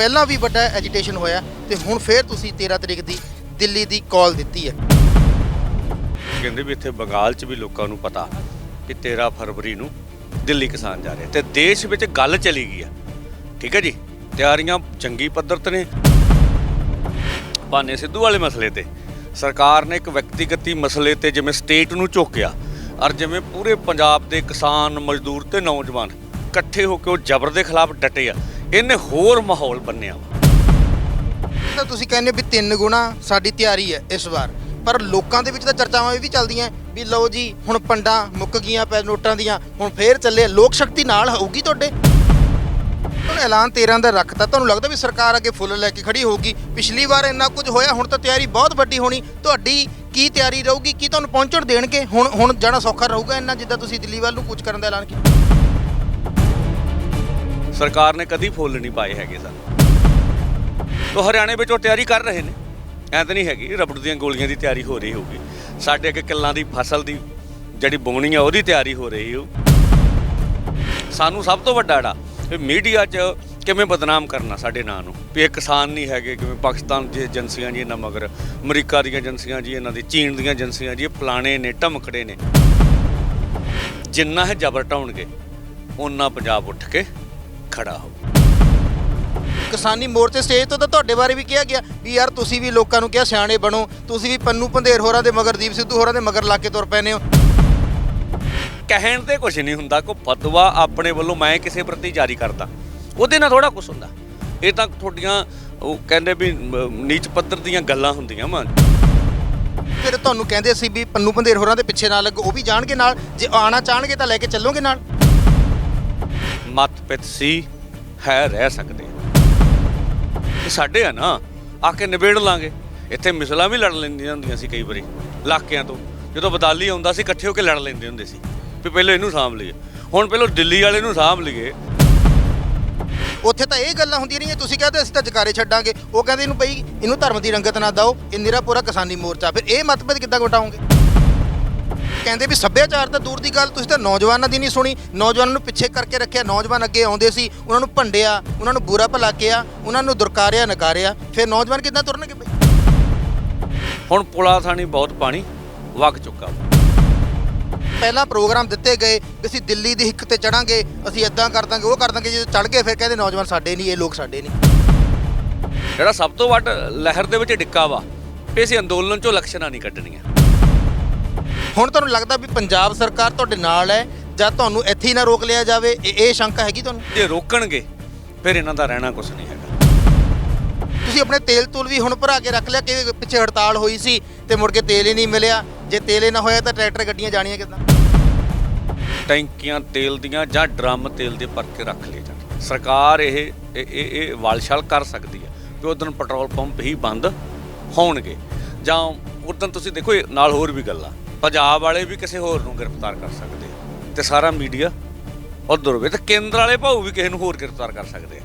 ਪਹਿਲਾਂ ਵੀ ਵੱਡਾ ਐਜੀਟੇਸ਼ਨ ਹੋਇਆ ਤੇ ਹੁਣ ਫੇਰ ਤੁਸੀਂ 13 ਤਰੀਕ ਦੀ ਦਿੱਲੀ ਦੀ ਕਾਲ ਦਿੱਤੀ ਹੈ। ਕਹਿੰਦੇ ਵੀ ਇੱਥੇ ਬੰਗਾਲ 'ਚ ਵੀ ਲੋਕਾਂ ਨੂੰ ਪਤਾ ਕਿ 13 ਫਰਵਰੀ ਨੂੰ ਦਿੱਲੀ ਕਿਸਾਨ ਜਾ ਰਹੇ ਤੇ ਦੇਸ਼ ਵਿੱਚ ਗੱਲ ਚਲੀ ਗਈ ਆ। ਠੀਕ ਹੈ ਜੀ? ਤਿਆਰੀਆਂ ਚੰਗੀ ਪੱਧਰ ਤੇ ਨੇ। ਭਾਨੇ ਸਿੱਧੂ ਵਾਲੇ ਮਸਲੇ ਤੇ। ਸਰਕਾਰ ਨੇ ਇੱਕ ਵਿਅਕਤੀਗਤੀ ਮਸਲੇ ਤੇ ਜਿਵੇਂ ਸਟੇਟ ਨੂੰ ਝੋਕਿਆ ਔਰ ਜਿਵੇਂ ਪੂਰੇ ਪੰਜਾਬ ਦੇ ਕਿਸਾਨ ਮਜ਼ਦੂਰ ਤੇ ਨੌਜਵਾਨ ਇਕੱਠੇ ਹੋ ਕੇ ਉਹ ਜ਼ਬਰ ਦੇ ਖਿਲਾਫ ਡਟੇ ਆ। ਇਹਨੇ ਹੋਰ ਮਾਹੌਲ ਬੰਨਿਆ ਵਾ। ਤਾਂ ਤੁਸੀਂ ਕਹਿੰਦੇ ਵੀ ਤਿੰਨ ਗੁਣਾ ਸਾਡੀ ਤਿਆਰੀ ਹੈ ਇਸ ਵਾਰ। ਪਰ ਲੋਕਾਂ ਦੇ ਵਿੱਚ ਤਾਂ ਚਰਚਾਵਾਂ ਇਹ ਵੀ ਚੱਲਦੀਆਂ ਵੀ ਲਓ ਜੀ, ਹੁਣ ਪੰਡਾਂ ਮੁੱਕ ਗਈਆਂ ਪੈ ਨੋਟਾਂ ਦੀਆਂ, ਹੁਣ ਫੇਰ ਚੱਲੇ ਲੋਕ ਸ਼ਕਤੀ ਨਾਲ ਹੋਊਗੀ ਤੁਹਾਡੇ? ਹੁਣ ਐਲਾਨ 13 ਦਾ ਰੱਖਤਾ। ਤੁਹਾਨੂੰ ਲੱਗਦਾ ਵੀ ਸਰਕਾਰ ਅੱਗੇ ਫੁੱਲ ਲੈ ਕੇ ਖੜੀ ਹੋਊਗੀ? ਪਿਛਲੀ ਵਾਰ ਇੰਨਾ ਕੁਝ ਹੋਇਆ, ਹੁਣ ਤਾਂ ਤਿਆਰੀ ਬਹੁਤ ਵੱਡੀ ਹੋਣੀ। ਤੁਹਾਡੀ ਕੀ ਤਿਆਰੀ ਰਹੂਗੀ? ਕੀ ਤੁਹਾਨੂੰ ਪਹੁੰਚਣ ਦੇਣਗੇ? ਹੁਣ ਹੁਣ ਜਾਣਾ ਸੌਖਾ ਰਹੂਗਾ ਇੰਨਾ, ਜਿੱਦਾਂ ਤੁਸੀਂ ਦਿੱਲੀ ਵੱਲ ਨੂੰ ਕੁਝ ਕਰਨ ਦਾ ਐਲਾਨ ਕੀਤਾ? ਸਰਕਾਰ ਨੇ ਕਦੀ ਫੁੱਲ ਨਹੀਂ ਪਾਏ ਹੈਗੇ ਸਨ। ਤੋ ਹਰਿਆਣੇ ਵਿੱਚ ਉਹ ਤਿਆਰੀ ਕਰ ਰਹੇ ਨੇ। ਐਂ ਤਾਂ ਨਹੀਂ ਹੈਗੀ, ਰਬੜ ਦੀਆਂ ਗੋਲੀਆਂ ਦੀ ਤਿਆਰੀ ਹੋ ਰਹੀ ਹੋਊਗੀ। ਸਾਡੇ ਅੱਗੇ ਕਿੱਲਾਂ ਦੀ ਫਸਲ ਦੀ ਜਿਹੜੀ ਬੋਣੀ ਆ, ਉਹਦੀ ਤਿਆਰੀ ਹੋ ਰਹੀ ਹੋ ਸਾਨੂੰ ਸਭ ਤੋਂ ਵੱਡਾ ੜਾ ਮੀਡੀਆ 'ਚ ਕਿਵੇਂ ਬਦਨਾਮ ਕਰਨਾ ਸਾਡੇ ਨਾਂ ਨੂੰ। ਵੀ ਇਹ ਕਿਸਾਨ ਨਹੀਂ ਹੈਗੇ, ਕਿਵੇਂ ਪਾਕਿਸਤਾਨ ਦੀ ਏਜੰਸੀਆਂ ਜੀ ਇਹਨਾਂ ਮਗਰ, ਅਮਰੀਕਾ ਦੀਆਂ ਏਜੰਸੀਆਂ ਜੀ, ਇਹਨਾਂ ਦੀ ਚੀਨ ਦੀਆਂ ਏਜੰਸੀਆਂ ਜੀ, ਇਹ ਫਲਾਣੇ ਨੇ, ਢਮਕੜੇ ਨੇ। ਜਿੰਨਾ ਇਹ ਜ਼ਬਰ ਢਾਉਣਗੇ ਉਹਨਾਂ ਪੰਜਾਬ ਉੱਠ ਕੇ ਖੜਾ ਹੋ। ਕਿਸਾਨੀ ਮੋਰਚੇ ਸਟੇਜ ਤੋਂ ਤਾਂ ਤੁਹਾਡੇ ਬਾਰੇ ਵੀ ਕਿਹਾ ਗਿਆ ਵੀ ਯਾਰ ਤੁਸੀਂ ਵੀ ਲੋਕਾਂ ਨੂੰ ਕਿਹਾ ਸਿਆਣੇ ਬਣੋ ਤੁਸੀਂ ਵੀ ਪੰਨੂ ਪੰਧੇਰ ਹੋਰਾਂ ਦੇ ਮਗਰ ਦੀਪ ਸਿੱਧੂ ਹੋਰਾਂ ਦੇ ਮਗਰ ਲਾ ਕੇ ਤੁਰ ਪੈਨੇ ਹੋ। ਕਹਿਣ ਤੇ ਕੁਝ ਨਹੀਂ ਹੁੰਦਾ ਕੋ ਫਤਵਾ ਆਪਣੇ ਵੱਲੋਂ ਮੈਂ ਕਿਸੇ ਪ੍ਰਤੀ ਜਾਰੀ ਕਰਦਾ। ਉਹਦੇ ਨਾਲ ਥੋੜਾ ਕੁਝ ਹੁੰਦਾ। ਇਹ ਤਾਂ ਤੁਹਾਡੀਆਂ ਉਹ ਕਹਿੰਦੇ ਵੀ ਨੀਚ ਪੱਧਰ ਦੀਆਂ ਗੱਲਾਂ ਹੁੰਦੀਆਂ ਵਾ। ਫਿਰ ਤੁਹਾਨੂੰ ਕਹਿੰਦੇ ਸੀ ਵੀ ਪੰਨੂ ਪੰਧੇਰ ਹੋਰਾਂ ਦੇ ਪਿੱਛੇ ਨਾ ਲੱਗੋ ਉਹ ਵੀ ਜਾਣਗੇ ਨਾਲ ਜੇ ਆਣਾ ਚਾਹਣਗੇ ਤਾਂ ਲੈ ਕੇ ਚੱਲੋਗੇ ਨਾਲ। ਮਤ ਸੀ, ਹੈ ਰਹਿ ਸਕਦੇ। ਇਹ ਸਾਡੇ ਆ ਨਾ, ਆ ਕੇ ਨਿਬੇੜ ਲਾਂਗੇ। ਇੱਥੇ ਮਿਸਲਾਂ ਵੀ ਲੜ ਲੈਂਦੀਆਂ ਹੁੰਦੀਆਂ ਸੀ ਕਈ ਵਾਰੀ, ਇਲਾਕਿਆਂ ਤੋਂ। ਜਦੋਂ ਬਦਾਲੀ ਆਉਂਦਾ ਸੀ, ਇਕੱਠੇ ਹੋ ਕੇ ਲੜ ਲੈਂਦੇ ਹੁੰਦੇ ਸੀ। ਵੀ ਪਹਿਲਾਂ ਇਹਨੂੰ ਸਾਂਭ ਲਈਏ, ਹੁਣ ਪਹਿਲਾਂ ਦਿੱਲੀ ਵਾਲੇ ਨੂੰ ਸਾਂਭ ਲਈਏ। ਉੱਥੇ ਤਾਂ ਇਹ ਗੱਲਾਂ ਹੁੰਦੀਆਂ ਰਹੀਆਂ, ਤੁਸੀਂ ਕਹਿੰਦੇ ਅਸੀਂ ਤਾਂ ਜਕਾਰੇ ਛੱਡਾਂਗੇ। ਉਹ ਕਹਿੰਦੇ ਇਹਨੂੰ ਭਈ ਇਹਨੂੰ ਧਰਮ ਦੀ ਰੰਗਤ ਨਾ ਦਿਓ, ਇਹ ਨਿਰਾ ਪੂਰਾ ਕਿਸਾਨੀ ਮੋਰਚਾ। ਫਿਰ ਇਹ ਮਤਭੇਦ ਕਿੱਦਾਂ ਘਟਾਓਗੇ ਕਹਿੰਦੇ ਵੀ ਸੱਭਿਆਚਾਰ ਤਾਂ ਦੂਰ ਦੀ ਗੱਲ ਤੁਸੀਂ ਤਾਂ ਨੌਜਵਾਨਾਂ ਦੀ ਨਹੀਂ ਸੁਣੀ। ਨੌਜਵਾਨਾਂ ਨੂੰ ਪਿੱਛੇ ਕਰਕੇ ਰੱਖਿਆ ਨੌਜਵਾਨ ਅੱਗੇ ਆਉਂਦੇ ਸੀ ਉਹਨਾਂ ਨੂੰ ਭੰਡਿਆ ਉਹਨਾਂ ਨੂੰ ਬੁਰਾ ਭਲਾ ਕਿਹਾ ਉਹਨਾਂ ਨੂੰ ਦੁਰਕਾਰਿਆ ਨਕਾਰਿਆ। ਫਿਰ ਨੌਜਵਾਨ ਕਿੱਦਾਂ ਤੁਰਨਗੇ ਬਈ? ਹੁਣ ਪੁਲਾ ਥਾਣੀ ਬਹੁਤ ਪਾਣੀ ਵਗ ਚੁੱਕਾ। ਪਹਿਲਾਂ ਪ੍ਰੋਗਰਾਮ ਦਿੱਤੇ ਗਏ ਵੀ ਅਸੀਂ ਦਿੱਲੀ ਦੀ ਹਿੱਕ ਤੇ ਚੜਾਂਗੇ ਅਸੀਂ ਇਦਾਂ ਕਰ ਦਾਂਗੇ ਉਹ ਕਰ ਦਾਂਗੇ ਜਦੋਂ ਚੜ ਗਏ ਫਿਰ ਕਹਿੰਦੇ ਨੌਜਵਾਨ ਸਾਡੇ ਨਹੀਂ ਇਹ ਲੋਕ ਸਾਡੇ ਨਹੀਂ। ਜਿਹੜਾ ਸਭ ਤੋਂ ਵੱਡ ਲਹਿਰ ਦੇ ਵਿੱਚ ਡਿੱਕਾ ਵਾ ਵੀ ਅਸੀਂ ਅੰਦੋਲਨ ਚੋਂ ਲਕਸ਼ਣਾਂ ਨਹੀਂ ਕੱਢਣੀਆਂ। ਹੁਣ ਤੁਹਾਨੂੰ ਲੱਗਦਾ ਵੀ ਪੰਜਾਬ ਸਰਕਾਰ ਤੁਹਾਡੇ ਨਾਲ ਹੈ ਜਾਂ ਤੁਹਾਨੂੰ ਇੱਥੇ ਹੀ ਨਾ ਰੋਕ ਲਿਆ ਜਾਵੇ? ਇਹ ਇਹ ਸ਼ੰਕਾ ਹੈਗੀ ਤੁਹਾਨੂੰ? ਜੇ ਰੋਕਣਗੇ ਫਿਰ ਇਹਨਾਂ ਦਾ ਰਹਿਣਾ ਕੁਝ ਨਹੀਂ ਹੈਗਾ। ਤੁਸੀਂ ਆਪਣੇ ਤੇਲ ਤੂਲ ਵੀ ਹੁਣ ਭਰਾ ਕੇ ਰੱਖ ਲਿਆ ਕਿ ਪਿੱਛੇ ਹੜਤਾਲ ਹੋਈ ਸੀ ਤੇ ਮੁੜ ਕੇ ਤੇਲ ਹੀ ਨਹੀਂ ਮਿਲਿਆ। ਜੇ ਤੇਲ ਹੀ ਨਾ ਹੋਇਆ ਤਾਂ ਟਰੈਕਟਰ ਗੱਡੀਆਂ ਜਾਣੀਆਂ ਕਿੱਦਾਂ? ਟੈਂਕੀਆਂ ਤੇਲ ਦੀਆਂ ਜਾਂ ਡਰਮ ਤੇਲ ਦੇ ਭਰ ਕੇ ਰੱਖ ਲਏ ਜਾਣ। ਸਰਕਾਰ ਇਹ ਇਹ ਇਹ ਇਹ ਕਰ ਸਕਦੀ ਹੈ ਕਿ ਉਦੋਂ ਪੈਟਰੋਲ ਪੰਪ ਹੀ ਬੰਦ ਹੋਣਗੇ। ਜਾਂ ਉਦੋਂ ਤੁਸੀਂ ਦੇਖੋ ਇਹ ਨਾਲ ਹੋਰ ਵੀ ਗੱਲਾਂ। ਪੰਜਾਬ ਵਾਲੇ ਵੀ ਕਿਸੇ ਹੋਰ ਨੂੰ ਗ੍ਰਿਫਤਾਰ ਕਰ ਸਕਦੇ ਆ ਤੇ ਸਾਰਾ ਮੀਡੀਆ ਉਧਰ ਹੋਵੇ ਤੇ ਕੇਂਦਰ ਵਾਲੇ ਭਾਊ ਵੀ ਕਿਸੇ ਨੂੰ ਹੋਰ ਗ੍ਰਿਫਤਾਰ ਕਰ ਸਕਦੇ ਆ।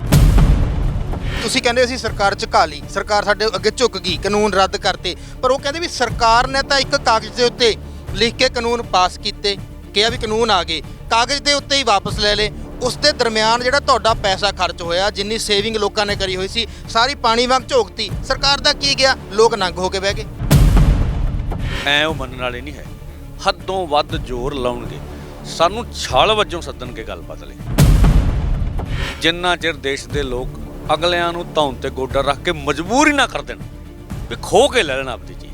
ਤੁਸੀਂ ਕਹਿੰਦੇ ਅਸੀਂ ਸਰਕਾਰ ਝੁਕਾ ਲਈ, ਸਰਕਾਰ ਸਾਡੇ ਅੱਗੇ ਝੁਕ ਗਈ, ਕਾਨੂੰਨ ਰੱਦ ਕਰਤੇ, ਪਰ ਉਹ ਕਹਿੰਦੇ ਵੀ ਸਰਕਾਰ ਨੇ ਤਾਂ ਇੱਕ ਕਾਗਜ਼ ਦੇ ਉੱਤੇ ਲਿਖ ਕੇ ਕਾਨੂੰਨ ਪਾਸ ਕੀਤੇ, ਕਿਹਾ ਵੀ ਕਾਨੂੰਨ ਆ ਗਏ, ਕਾਗਜ਼ ਦੇ ਉੱਤੇ ਹੀ ਵਾਪਸ ਲੈ ਲਏ। ਉਸ ਦੇ ਦਰਮਿਆਨ ਜਿਹੜਾ ਤੁਹਾਡਾ ਪੈਸਾ ਖਰਚ ਹੋਇਆ, ਜਿੰਨੀ ਸੇਵਿੰਗ ਲੋਕਾਂ ਨੇ ਕਰੀ ਹੋਈ ਸੀ, ਸਾਰੀ ਪਾਣੀ ਵਾਂਗ ਝੋਕਤੀ, ਸਰਕਾਰ ਦਾ ਕੀ ਗਿਆ? ਲੋਕ ਨੰਗ ਹੋ ਕੇ ਬਹਿ ਗਏ। ਐ ਉਹ ਮੰਨਣ ਵਾਲੇ ਨਹੀਂ ਹੈ। ਹੱਦੋਂ ਵੱਧ ਜ਼ੋਰ ਲਾਉਣਗੇ। ਸਾਨੂੰ ਛਾਲ ਵਜੋਂ ਸੱਦਣਗੇ ਗੱਲਬਾਤ ਲਈ ਜਿੰਨਾ ਚਿਰ ਦੇਸ਼ ਦੇ ਲੋਕ ਅਗਲਿਆਂ ਨੂੰ ਧੌਣ ਤੇ ਗੋਡਾ ਰੱਖ ਕੇ ਮਜਬੂਰ ਹੀ ਨਾ ਕਰ ਦੇਣ, ਵੀ ਖੋ ਕੇ ਲੈ ਲੈਣ ਆਪਦੀ ਚੀਜ਼।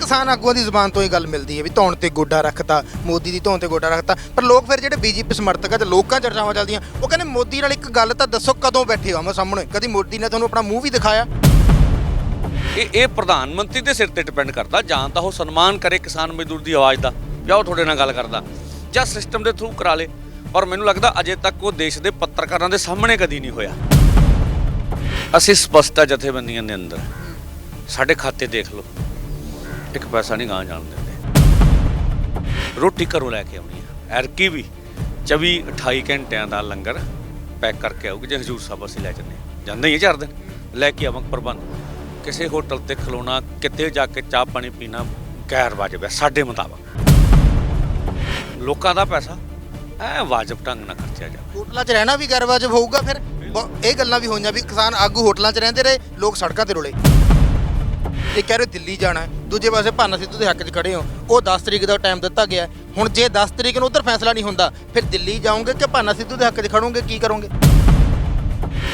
ਕਿਸਾਨ ਆਗੂਆਂ ਦੀ ਜ਼ੁਬਾਨ ਤੋਂ ਇਹ ਗੱਲ ਮਿਲਦੀ ਹੈ ਵੀ ਧੌਣ ਤੇ ਗੋਡਾ ਰੱਖਤਾ, ਮੋਦੀ ਦੀ ਧੌਣ ਤੇ ਗੋਡਾ ਰੱਖਤਾ। ਪਰ ਲੋਕ ਫਿਰ ਜਿਹੜੇ ਬੀਜੇਪੀ ਸਮਰਥਕ ਆ ਤੇ ਲੋਕਾਂ ਚਰਚਾਵਾਂ ਚੱਲਦੀਆਂ, ਉਹ ਕਹਿੰਦੇ ਮੋਦੀ ਨਾਲ ਇੱਕ ਗੱਲ ਤਾਂ ਦੱਸੋ ਕਦੋਂ ਬੈਠੇ ਹੋ ਮੈਂ ਸਾਹਮਣੇ। ਕਦੀ ਮੋਦੀ ਨੇ ਤੁਹਾਨੂੰ ਆਪਣਾ ਮੂੰਹ ਵੀ ਦਿਖਾਇਆ? ਇਹ ਇਹ ਪ੍ਰਧਾਨ ਮੰਤਰੀ ਦੇ ਸਿਰ ਤੇ ਡਿਪੈਂਡ ਕਰਦਾ, ਜਾਂ ਤਾਂ ਉਹ ਸਨਮਾਨ ਕਰੇ ਕਿਸਾਨ ਮਜ਼ਦੂਰ ਦੀ ਆਵਾਜ਼ ਦਾ, ਜਾਂ ਉਹ ਤੁਹਾਡੇ ਨਾਲ ਗੱਲ ਕਰਦਾ, ਜਾਂ ਸਿਸਟਮ ਦੇ ਥਰੂ ਕਰਾ ਲੇ। ਔਰ ਮੈਨੂੰ ਲੱਗਦਾ ਅਜੇ ਤੱਕ ਉਹ ਦੇਸ਼ ਦੇ ਪੱਤਰਕਾਰਾਂ ਦੇ ਸਾਹਮਣੇ ਕਦੀ ਨਹੀਂ ਹੋਇਆ। ਅਸੀਂ ਸਪਸ਼ਟਤਾ ਜਥੇਬੰਦੀਆਂ ਦੇ ਅੰਦਰ ਸਾਡੇ ਖਾਤੇ ਦੇਖ ਲਓ। ਇੱਕ ਪੈਸਾ ਨਹੀਂ ਗਾਂ ਜਾਣ ਦਿੰਦੇ। ਰੋਟੀ ਘਰੋਂ ਲੈ ਕੇ ਆਉਣੀ ਆ ਐਰਕੀ ਵੀ 24 28 ਘੰਟਿਆਂ ਦਾ ਲੰਗਰ ਪੈਕ ਕਰਕੇ ਆਊਗੀ, ਜੇ ਹਜੂਰ ਸਾਹਿਬ ਅਸੀਂ ਲੈ ਜੰਨੇ ਜਾਂਦੇ ਹੀ ਆ ਚਾਰ ਦਿਨ। ਲੈ ਕੇ ਆਵਾਂਗੇ ਪ੍ਰਬੰਧ। ਕਿਸੇ ਹੋਟਲ ਤੇ ਖਲੋਣਾ ਕਿਤੇ ਜਾ ਕੇ ਚਾਹ ਪਾਣੀ ਪੀਣਾ ਗੈਰ ਵਾਜਬ ਹੈ ਸਾਡੇ ਮੁਤਾਬਕ। ਲੋਕਾਂ ਦਾ ਪੈਸਾ ਐ ਵਾਜਬ ਢੰਗ ਨਾਲ ਖਰਚਿਆ ਜਾਵੇ। ਹੋਟਲਾਂ 'ਚ ਰਹਿਣਾ ਵੀ ਗੈਰਵਾਜਬ ਹੋਊਗਾ ਫਿਰ ਇਹ ਗੱਲਾਂ ਵੀ ਹੋਈਆਂ ਵੀ ਕਿਸਾਨ ਆਗੂ ਹੋਟਲਾਂ 'ਚ ਰਹਿੰਦੇ ਰਹੇ ਲੋਕ ਸੜਕਾਂ ਤੇ ਰੁਲੇ। ਇਹ ਕਹਿ ਰਹੇ ਦਿੱਲੀ ਜਾਣਾ ਹੈ ਦੂਜੇ ਪਾਸੇ ਭਾਨਾ ਸਿੱਧੂ ਦੇ ਹੱਕ 'ਚ ਖੜੇ ਹੋ। ਉਹ 10 ਤਰੀਕ ਦਾ ਟਾਈਮ ਦਿੱਤਾ ਗਿਆ ਹੈ। ਹੁਣ ਜੇ 10 ਤਰੀਕ ਨੂੰ ਉਧਰ ਫੈਸਲਾ ਨਹੀਂ ਹੁੰਦਾ ਫਿਰ ਦਿੱਲੀ ਜਾਓਗੇ ਕਿ ਭਾਨਾ ਸਿੱਧੂ ਦੇ ਹੱਕ 'ਚ ਖੜੋਗੇ ਕੀ ਕਰੋਗੇ?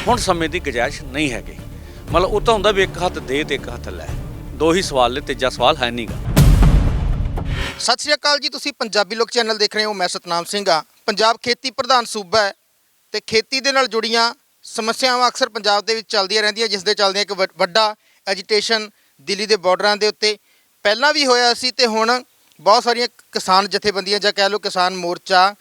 ਹੁਣ ਸਮੇਂ ਦੀ ਗੁੰਜਾਇਸ਼ ਨਹੀਂ ਹੈਗੀ। ਮਤਲਬ ਉਹ ਤਾਂ ਹੁੰਦਾ ਵੀ ਇੱਕ ਹੱਥ ਦੇ ਤੇ ਇੱਕ ਹੱਥ ਲੈ। ਦੋ ਹੀ ਸਵਾਲ ਨੇ, ਤੀਜਾ ਸਵਾਲ ਹੈ ਨਹੀਂਗਾ ਸਤਿ ਸ਼੍ਰੀ ਅਕਾਲ ਜੀ, ਤੁਸੀਂ ਪੰਜਾਬੀ ਲੋਕ ਚੈਨਲ ਦੇਖ ਰਹੇ ਹੋ, ਮੈਂ ਸਤਨਾਮ ਸਿੰਘ ਆ। ਪੰਜਾਬ ਖੇਤੀ ਪ੍ਰਧਾਨ ਸੂਬਾ ਹੈ ਤੇ ਖੇਤੀ ਦੇ ਨਾਲ ਜੁੜੀਆਂ ਸਮੱਸਿਆਵਾਂ ਅਕਸਰ ਪੰਜਾਬ ਦੇ ਵਿੱਚ ਚੱਲਦੀਆਂ ਰਹਿੰਦੀਆਂ, ਜਿਸ ਦੇ ਚੱਲਦੇ ਇੱਕ ਵੱਡ- ਵੱਡਾ ਐਜੀਟੇਸ਼ਨ ਦਿੱਲੀ ਦੇ ਬਾਰਡਰਾਂ ਦੇ ਉੱਤੇ। ਪਹਿਲਾਂ ਵੀ ਹੋਇਆ ਸੀ ਤੇ ਹੁਣ ਬਹੁਤ ਸਾਰੀਆਂ ਕਿਸਾਨ ਜਥੇਬੰਦੀਆਂ ਜਾਂ ਕਹਿ ਲਓ ਕਿਸਾਨ ਮੋਰਚਾ